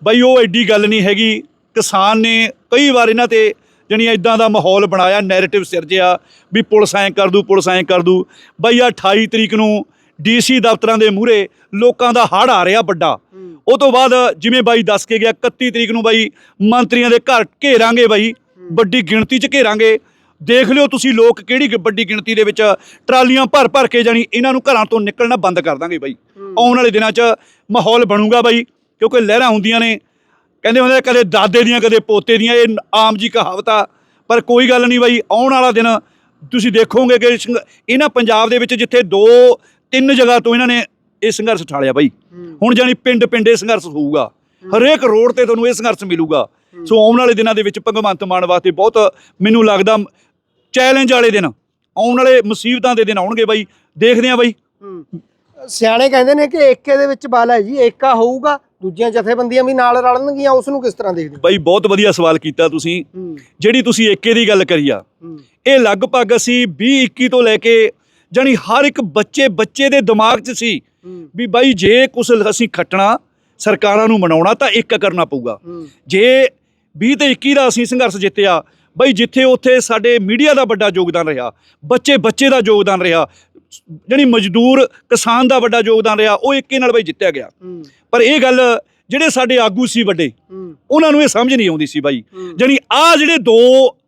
ਬਾਈ ਉਹ ਐਡੀ ਗੱਲ ਨਹੀਂ ਹੈਗੀ ਕਿਸਾਨ ਨੇ ਕਈ ਵਾਰ ਇਹਨਾਂ ਤੇ ਜਣੀ ਇਦਾਂ ਦਾ ਮਾਹੌਲ ਬਣਾਇਆ ਨੈਰੇਟਿਵ ਸਿਰਜਿਆ ਵੀ ਪੁਲਿਸ ਐਂ ਕਰ ਦੂ ਪੁਲਿਸ ਐਂ ਕਰ ਦੂ। ਬਾਈ ਆ 28 ਤਰੀਕ ਨੂੰ ਡੀਸੀ ਦਫ਼ਤਰਾਂ ਦੇ ਮੂਹਰੇ ਲੋਕਾਂ ਦਾ ਹੜ ਆ ਰਿਹਾ ਵੱਡਾ। ਉਹ ਤੋਂ ਬਾਅਦ ਜਿਵੇਂ ਬਾਈ ਦੱਸ ਕੇ ਗਿਆ 31 ਤਰੀਕ ਨੂੰ ਬਾਈ ਮੰਤਰੀਆਂ ਦੇ ਘਰ ਘੇਰਾਂਗੇ ਬਾਈ ਵੱਡੀ ਗਿਣਤੀ 'ਚ ਘੇਰਾਂਗੇ। ਦੇਖ ਲਿਓ ਤੁਸੀਂ ਲੋਕ ਕਿਹੜੀ ਵੱਡੀ ਗਿਣਤੀ ਦੇ ਵਿੱਚ ਟਰਾਲੀਆਂ ਭਰ ਭਰ ਕੇ ਜਾਣੀ ਇਹਨਾਂ ਨੂੰ ਘਰਾਂ ਤੋਂ ਨਿਕਲਣਾ ਬੰਦ ਕਰ ਦਾਂਗੇ ਬਾਈ। ਆਉਣ ਵਾਲੇ ਦਿਨਾਂ 'ਚ ਮਾਹੌਲ ਬਣੂਗਾ ਬਾਈ ਕਿਉਂਕਿ ਲਹਿਰਾਂ ਹੁੰਦੀਆਂ ਨੇ। ਕਹਿੰਦੇ ਹੁੰਦੇ ਕਦੇ ਦਾਦੇ ਦੀਆਂ ਕਦੇ ਪੋਤੇ ਦੀਆਂ ਇਹ ਆਮ ਜੀ ਕਹਾਵਤ ਆ। ਪਰ ਕੋਈ ਗੱਲ ਨਹੀਂ ਬਾਈ ਆਉਣ ਵਾਲਾ ਦਿਨ ਤੁਸੀਂ ਦੇਖੋਗੇ ਕਿ ਇਹਨਾਂ ਪੰਜਾਬ ਦੇ ਵਿੱਚ ਜਿੱਥੇ ਦੋ ਤਿੰਨ ਜਗ੍ਹਾ ਤੋਂ ਇਹਨਾਂ ਨੇ ਇਹ ਸੰਘਰਸ਼ ਠਾਲਿਆ ਬਾਈ। ਹੁਣ ਜਾਨੀ ਪਿੰਡ ਪਿੰਡੇ ਸੰਘਰਸ਼ ਹੋਊਗਾ। ਹਰੇਕ ਰੋਡ ਤੇ ਤੁਹਾਨੂੰ ਇਹ ਸੰਘਰਸ਼ ਮਿਲੂਗਾ। ਸੋ ਆਉਣ ਵਾਲੇ ਦਿਨਾਂ ਦੇ ਵਿੱਚ ਭਗਵੰਤ ਮਾਨ ਵਾਸਤੇ ਬਹੁਤ ਮੈਨੂੰ ਲੱਗਦਾ ਚੈਲੰਜ ਵਾਲੇ ਦਿਨ ਆਉਣ ਵਾਲੇ ਮੁਸੀਬਤਾਂ ਦੇ ਦਿਨ ਆਉਣਗੇ ਬਾਈ ਦੇਖਦੇ ਆ ਬਾਈ। ਸਿਆਣੇ ਕਹਿੰਦੇ ਨੇ ਕਿ ਏਕੇ ਦੇ ਵਿੱਚ ਬਲ ਹੈ ਜੀ ਏਕਾ ਹੋਊਗਾ ਦੂਜੀਆਂ ਜਥੇਬੰਦੀਆਂ ਵੀ ਨਾਲ ਰਲਣਗੀਆਂ ਉਸ ਨੂੰ ਕਿਸ ਤਰ੍ਹਾਂ ਦੇਖਦੇ ਬਾਈ ਬਹੁਤ ਵਧੀਆ ਸਵਾਲ ਕੀਤਾ ਤੁਸੀਂ। ਜਿਹੜੀ ਤੁਸੀਂ ਏਕੇ ਦੀ ਗੱਲ ਕਰੀ ਆ ਇਹ ਲਗਭਗ ਅਸੀਂ 20 21 ਤੋਂ ਲੈ ਕੇ ਜਾਣੀ ਹਰ ਇੱਕ ਬੱਚੇ ਬੱਚੇ ਦੇ ਦਿਮਾਗ 'ਚ ਸੀ ਵੀ ਬਾਈ ਜੇ ਕੁਛ ਅਸੀਂ ਖੱਟਣਾ ਸਰਕਾਰਾਂ ਨੂੰ ਮਨਾਉਣਾ ਤਾਂ ਇੱਕ ਕਰਨਾ ਪਊਗਾ। ਜੇ 20 ਤੇ 21 ਦਾ ਅਸੀਂ ਸੰਘਰਸ਼ ਜਿੱਤਿਆ। ਬਈ ਜਿੱਥੇ ਉੱਥੇ ਸਾਡੇ ਮੀਡੀਆ ਦਾ ਵੱਡਾ ਯੋਗਦਾਨ ਰਿਹਾ ਬੱਚੇ ਬੱਚੇ ਦਾ ਯੋਗਦਾਨ ਰਿਹਾ ਜਿਹੜੀ ਮਜ਼ਦੂਰ ਕਿਸਾਨ ਦਾ ਵੱਡਾ ਯੋਗਦਾਨ ਰਿਹਾ ਉਹ ਇੱਕੇ ਨਾਲ ਬਈ ਜਿੱਤਿਆ ਗਿਆ। ਪਰ ਇਹ ਗੱਲ ਜਿਹੜੇ ਸਾਡੇ ਆਗੂ ਸੀ ਵੱਡੇ ਉਹਨਾਂ ਨੂੰ ਇਹ ਸਮਝ ਨਹੀਂ ਆਉਂਦੀ ਸੀ ਬਾਈ। ਜਾਣੀ ਆ ਜਿਹੜੇ ਦੋ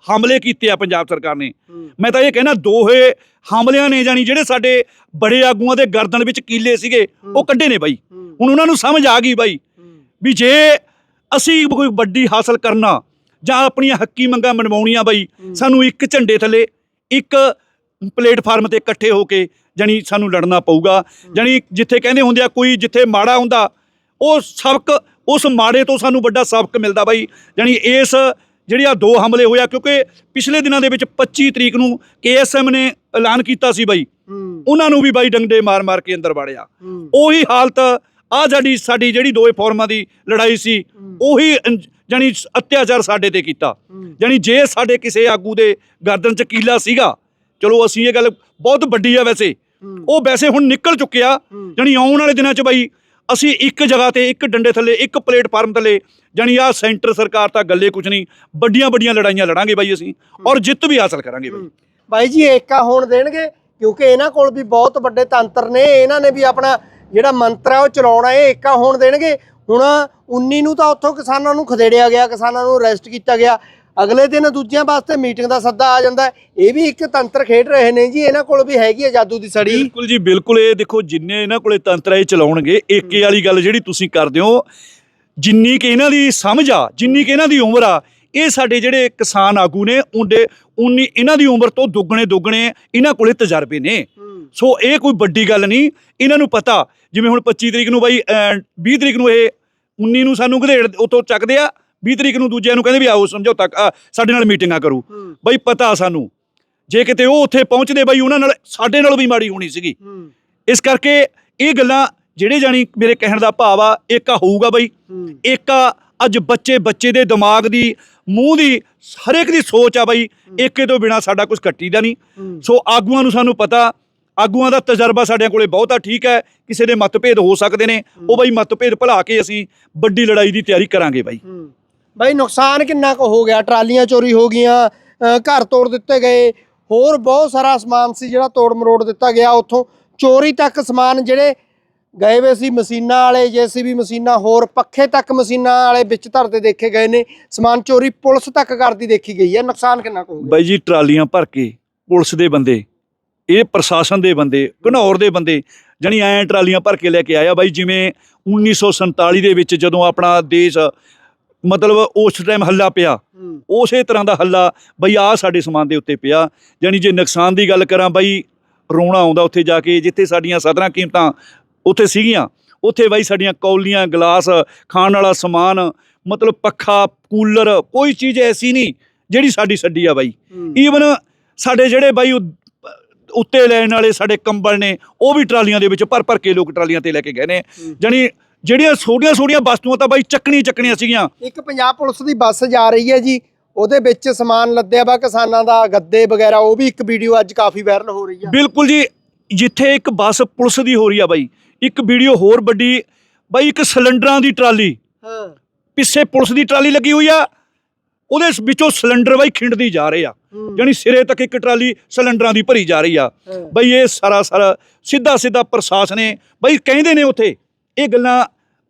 ਹਮਲੇ ਕੀਤੇ ਆ ਪੰਜਾਬ ਸਰਕਾਰ ਨੇ ਮੈਂ ਤਾਂ ਇਹ ਕਹਿਣਾ ਦੋਹੇ ਹਮਲਿਆਂ ਨੇ ਜਾਣੀ ਜਿਹੜੇ ਸਾਡੇ ਬੜੇ ਆਗੂਆਂ ਦੇ ਗਰਦਨ ਵਿੱਚ ਕੀਲੇ ਸੀਗੇ ਉਹ ਕੱਢੇ ਨੇ ਬਾਈ। ਹੁਣ ਉਹਨਾਂ ਨੂੰ ਸਮਝ ਆ ਗਈ ਬਾਈ ਵੀ ਜੇ ਅਸੀਂ ਕੋਈ ਵੱਡੀ ਹਾਸਲ ਕਰਨਾ ਜਾਂ ਆਪਣੀਆਂ ਹੱਕੀ ਮੰਗਾਂ ਮਨਵਾਉਣੀਆਂ ਬਾਈ ਸਾਨੂੰ ਇੱਕ ਝੰਡੇ ਥੱਲੇ ਇੱਕ ਪਲੇਟਫਾਰਮ ਤੇ ਇਕੱਠੇ ਹੋ ਕੇ ਜਾਣੀ ਸਾਨੂੰ ਲੜਨਾ ਪਊਗਾ। ਜਾਣੀ ਜਿੱਥੇ ਕਹਿੰਦੇ ਹੁੰਦੇ ਆ ਕੋਈ ਜਿੱਥੇ ਮਾੜਾ ਹੁੰਦਾ ਉਹ ਸਬਕ ਉਸ ਮਾੜੇ ਤੋਂ ਸਾਨੂੰ ਵੱਡਾ ਸਬਕ ਮਿਲਦਾ ਬਾਈ। ਜਾਣੀ ਇਸ ਜਿਹੜੀ ਆ ਦੋ ਹਮਲੇ ਹੋਇਆ ਕਿਉਂਕਿ ਪਿਛਲੇ ਦਿਨਾਂ ਦੇ ਵਿੱਚ 25 ਤਰੀਕ ਨੂੰ ਕੇਐਸਐਮ ਨੇ ਐਲਾਨ ਕੀਤਾ ਸੀ ਬਾਈ। ਉਹਨਾਂ ਨੂੰ ਵੀ ਬਾਈ ਡੰਡੇ ਮਾਰ-ਮਾਰ ਕੇ ਅੰਦਰ ਵਾੜਿਆ। ਉਹੀ ਹਾਲਤ ਆ ਜਿਹੜੀ ਸਾਡੀ ਜਿਹੜੀ ਦੋਏ ਫੋਰਮਾਂ ਦੀ ਲੜਾਈ ਸੀ ਉਹੀ ਜਾਣੀ ਅਤਿਆਚਾਰ ਸਾਡੇ ਤੇ ਕੀਤਾ। ਜਾਣੀ ਜੇ ਸਾਡੇ ਕਿਸੇ ਆਗੂ ਦੇ ਗਰਦਨ ਚ ਕੀਲਾ ਸੀਗਾ ਚਲੋ ਅਸੀਂ ਇਹ ਗੱਲ ਬਹੁਤ ਵੱਡੀ ਆ ਵੈਸੇ। ਉਹ ਵੈਸੇ ਹੁਣ ਨਿਕਲ ਚੁੱਕਿਆ ਜਾਣੀ ਆਉਣ ਵਾਲੇ ਦਿਨਾਂ ਚ ਬਾਈ ਅਸੀਂ ਇੱਕ ਜਗ੍ਹਾ ਤੇ ਇੱਕ ਡੰਡੇ ਥੱਲੇ ਇੱਕ ਪਲੇਟਫਾਰਮ ਥੱਲੇ ਜਾਣੀ ਆ ਸੈਂਟਰ ਸਰਕਾਰ ਤਾਂ ਗੱਲੇ ਕੁਝ ਨਹੀਂ ਵੱਡੀਆਂ ਵੱਡੀਆਂ ਲੜਾਈਆਂ ਲੜਾਂਗੇ ਬਾਈ ਅਸੀਂ ਔਰ ਜਿੱਤ ਵੀ ਹਾਸਲ ਕਰਾਂਗੇ ਬਾਈ। ਬਾਈ ਜੀ ਏਕਾ ਹੋਣ ਦੇਣਗੇ ਕਿਉਂਕਿ ਇਹਨਾਂ ਕੋਲ ਵੀ ਬਹੁਤ ਵੱਡੇ ਤੰਤਰ ਨੇ ਇਹਨਾਂ ਨੇ ਵੀ ਆਪਣਾ ਜਿਹੜਾ ਮੰਤਰ ਆ ਉਹ ਚਲਾਉਣਾ ਇਹ ਏਕਾ ਹੋਣ ਦੇਣਗੇ। ਹੁਣ 19 ਨੂੰ ਤਾਂ ਉੱਥੋਂ ਕਿਸਾਨਾਂ ਨੂੰ ਖਦੇੜਿਆ ਗਿਆ, ਕਿਸਾਨਾਂ ਨੂੰ ਅਰੈਸਟ ਕੀਤਾ ਗਿਆ। ਅਗਲੇ ਦਿਨ ਦੂਜਿਆਂ ਵਾਸਤੇ ਮੀਟਿੰਗ ਦਾ ਸੱਦਾ ਆ ਜਾਂਦਾ। ਇਹ ਵੀ ਇੱਕ ਤੰਤਰ ਖੇਡ ਰਹੇ ਨੇ ਜੀ, ਇਹਨਾਂ ਕੋਲ ਵੀ ਹੈਗੀ ਆ ਜਾਦੂ ਦੀ ਸੜੀ। ਬਿਲਕੁਲ ਜੀ, ਬਿਲਕੁਲ। ਇਹ ਦੇਖੋ, ਜਿੰਨੇ ਇਹਨਾਂ ਕੋਲੇ ਤੰਤਰ ਆ, ਇਹ ਚਲਾਉਣਗੇ। ਏਕੇ ਵਾਲੀ ਗੱਲ ਜਿਹੜੀ ਤੁਸੀਂ ਕਰਦੇ ਹੋ, ਜਿੰਨੀ ਕਿ ਇਹਨਾਂ ਦੀ ਸਮਝ ਆ, ਜਿੰਨੀ ਕਿ ਇਹਨਾਂ ਦੀ ਉਮਰ ਆ ਇਹ ਸਾਡੇ ਜਿਹੜੇ ਕਿਸਾਨ ਆਗੂ ਨੇ ਉਹਦੇ ਉਨੀ ਇਹਨਾਂ ਦੀ ਉਮਰ ਤੋਂ ਦੁੱਗਣੇ ਦੁੱਗਣੇ ਇਹਨਾਂ ਕੋਲੇ ਤਜਰਬੇ ਨੇ। ਸੋ ਇਹ ਕੋਈ ਵੱਡੀ ਗੱਲ ਨਹੀਂ ਇਹਨਾਂ ਨੂੰ ਪਤਾ ਜਿਵੇਂ ਹੁਣ 25 ਤਰੀਕ ਨੂੰ ਬਾਈ ਅਹ, 20 ਤਰੀਕ ਨੂੰ ਇਹ 19 ਨੂੰ ਸਾਨੂੰ ਘੜੇੜ ਉਤੋਂ ਚੱਕਦੇ ਆ 20 ਤਰੀਕ ਨੂੰ ਦੂਜਿਆਂ ਨੂੰ ਕਹਿੰਦੇ ਵੀ ਆਓ ਸਮਝੌਤਾ ਸਾਡੇ ਨਾਲ ਮੀਟਿੰਗਾਂ ਕਰੋ। ਬਾਈ ਪਤਾ ਸਾਨੂੰ ਜੇ ਕਿਤੇ ਉਹ ਉੱਥੇ ਪਹੁੰਚਦੇ ਬਾਈ ਉਹਨਾਂ ਨਾਲ ਸਾਡੇ ਨਾਲ ਵੀ ਮਾੜੀ ਹੋਣੀ ਸੀਗੀ। ਇਸ ਕਰਕੇ ਇਹ ਗੱਲਾਂ ਜਿਹੜੇ ਜਾਣੀ ਮੇਰੇ ਕਹਿਣ ਦਾ ਭਾਵ ਆ ਏਕਾ ਹੋਊਗਾ ਬਾਈ। ਏਕਾ ਅੱਜ ਬੱਚੇ ਬੱਚੇ ਦੇ ਦਿਮਾਗ ਦੀ ਮੂੰਹ ਦੀ ਹਰੇਕ ਦੀ ਸੋਚ ਆ ਬਾਈ ਏਕੇ ਤੋਂ ਬਿਨਾ ਸਾਡਾ ਕੁਝ ਕੱਟੀ ਦਾ ਨਹੀਂ ਸੋ ਆਗੂਆਂ ਨੂੰ ਸਾਨੂੰ ਪਤਾ ਆਗੂਆਂ ਦਾ ਤਜਰਬਾ ਸਾਡੇ ਕੋਲੇ ਬਹੁਤ ਠੀਕ ਹੈ ਕਿਸੇ ਦੇ ਮਤਭੇਦ ਹੋ ਸਕਦੇ ਨੇ ਉਹ ਬਾਈ ਮਤਭੇਦ ਭੁਲਾ ਕੇ ਅਸੀਂ ਵੱਡੀ ਲੜਾਈ ਦੀ ਤਿਆਰੀ ਕਰਾਂਗੇ ਬਾਈ। ਬਾਈ ਨੁਕਸਾਨ ਕਿੰਨਾ ਕੁ ਹੋ ਗਿਆ? ਟਰਾਲੀਆਂ ਚੋਰੀ ਹੋ ਗਈਆਂ ਘਰ ਤੋੜ ਦਿੱਤੇ ਗਏ ਹੋਰ ਬਹੁਤ ਸਾਰਾ ਸਮਾਨ ਸੀ ਜਿਹੜਾ ਤੋੜ ਮਰੋੜ ਦਿੱਤਾ ਗਿਆ। ਉੱਥੋਂ ਚੋਰੀ ਤੱਕ ਸਮਾਨ ਜਿਹੜੇ ਗਏ ਵੇ ਸੀ ਮਸ਼ੀਨਾਂ ਵਾਲੇ ਜੇਸੀਬੀ ਮਸ਼ੀਨਾਂ ਹੋਰ ਪੱਖੇ ਤੱਕ ਮਸ਼ੀਨਾਂ ਵਾਲੇ ਵਿੱਚ ਧਰਦੇ ਦੇਖੇ ਗਏ ਨੇ। ਸਮਾਨ ਚੋਰੀ ਪੁਲਿਸ ਤੱਕ ਕਰਦੀ ਦੇਖੀ ਗਈ ਹੈ। ਨੁਕਸਾਨ ਕਿੰਨਾ ਕੁ ਬਾਈ ਜੀ ਟਰਾਲੀਆਂ ਭਰ ਕੇ ਪੁਲਿਸ ਦੇ ਬੰਦੇ ਇਹ ਪ੍ਰਸ਼ਾਸਨ ਦੇ ਬੰਦੇ ਘਨੌਰ ਦੇ ਬੰਦੇ ਜਣੀ ਐਂ ਟਰਾਲੀਆਂ ਭਰ ਕੇ ਲੈ ਕੇ ਆਇਆ ਬਾਈ ਜਿਵੇਂ 1947 ਦੇ ਵਿੱਚ ਜਦੋਂ ਆਪਣਾ ਦੇਸ਼ ਮਤਲਬ ਉਸ ਟਾਈਮ ਹੱਲਾ ਪਿਆ। ਉਸੇ ਤਰ੍ਹਾਂ ਦਾ ਹੱਲਾ ਬਈ ਆ ਸਾਡੇ ਸਮਾਨ ਦੇ ਉੱਤੇ ਪਿਆ। ਜਾਣੀ ਜੇ ਨੁਕਸਾਨ ਦੀ ਗੱਲ ਕਰਾਂ ਬਈ ਰੋਣਾ ਆਉਂਦਾ ਉੱਥੇ ਜਾ ਕੇ ਜਿੱਥੇ ਸਾਡੀਆਂ ਸਦਰਾਂ ਕੀਮਤਾਂ ਉੱਥੇ ਸੀਗੀਆਂ। ਉੱਥੇ ਬਾਈ ਸਾਡੀਆਂ ਕੌਲੀਆਂ ਗਲਾਸ ਖਾਣ ਵਾਲਾ ਸਮਾਨ ਮਤਲਬ ਪੱਖਾ ਕੂਲਰ ਕੋਈ ਚੀਜ਼ ਐਸੀ ਨਹੀਂ ਜਿਹੜੀ ਸਾਡੀ ਛੱਡੀ ਆ ਬਾਈ। ਈਵਨ ਸਾਡੇ ਜਿਹੜੇ ਬਾਈ ਉੱਤੇ ਲੈਣ ਵਾਲੇ ਸਾਡੇ ਕੰਬਲ ਨੇ ਉਹ ਵੀ ਟਰਾਲੀਆਂ ਦੇ ਵਿੱਚ ਭਰ ਭਰ ਕੇ ਲੋਕ ਟਰਾਲੀਆਂ ਤੇ ਲੈ ਕੇ ਗਏ ਨੇ। ਜਾਣੀ ਜਿਹੜੀਆਂ ਛੋਟੀਆਂ ਛੋਟੀਆਂ ਵਸਤੂਆਂ ਤਾਂ ਬਾਈ ਚੱਕਣੀ ਚੱਕਣੀਆਂ ਸੀਗੀਆਂ। ਇੱਕ ਪੰਜਾਬ ਪੁਲਿਸ ਦੀ ਬੱਸ ਜਾ ਰਹੀ ਹੈ ਜੀ। ਉਹਦੇ ਵਿੱਚ ਸਮਾਨ ਲੱਦਿਆ ਵਾ ਕਿਸਾਨਾਂ ਦਾ ਗੱਦੇ ਵਗੈਰਾ ਉਹ ਵੀ ਇੱਕ ਵੀਡੀਓ ਅੱਜ ਕਾਫੀ ਵਾਇਰਲ ਹੋ ਰਹੀ ਹੈ ਬਿਲਕੁਲ ਜੀ ਜਿੱਥੇ ਇੱਕ ਬੱਸ ਪੁਲਿਸ ਦੀ ਹੋ ਰਹੀ ਆ ਬਾਈ ਇੱਕ ਵੀਡੀਓ ਹੋਰ ਵੱਡੀ ਬਾਈ ਇੱਕ ਸਿਲੰਡਰਾਂ ਦੀ ਟਰਾਲੀ। ਹਾਂ। ਪਿੱਛੇ ਪੁਲਿਸ ਦੀ ਟਰਾਲੀ ਲੱਗੀ ਹੋਈ ਆ। ਉਹਦੇ ਵਿੱਚੋਂ ਸਿਲੰਡਰ ਬਾਈ ਖਿੰਡਦੀ ਜਾ ਰਹੇ ਆ। ਜਾਣੀ ਸਿਰੇ ਤੱਕ ਇੱਕ ਟਰਾਲੀ ਸਿਲੰਡਰਾਂ ਦੀ ਭਰੀ ਜਾ ਰਹੀ ਆ। ਬਈ ਇਹ ਸਾਰਾ ਸਾਰਾ ਸਿੱਧਾ ਸਿੱਧਾ ਪ੍ਰਸ਼ਾਸਨ ਨੇ ਬਈ ਕਹਿੰਦੇ ਨੇ ਉੱਥੇ ਇਹ ਗੱਲਾਂ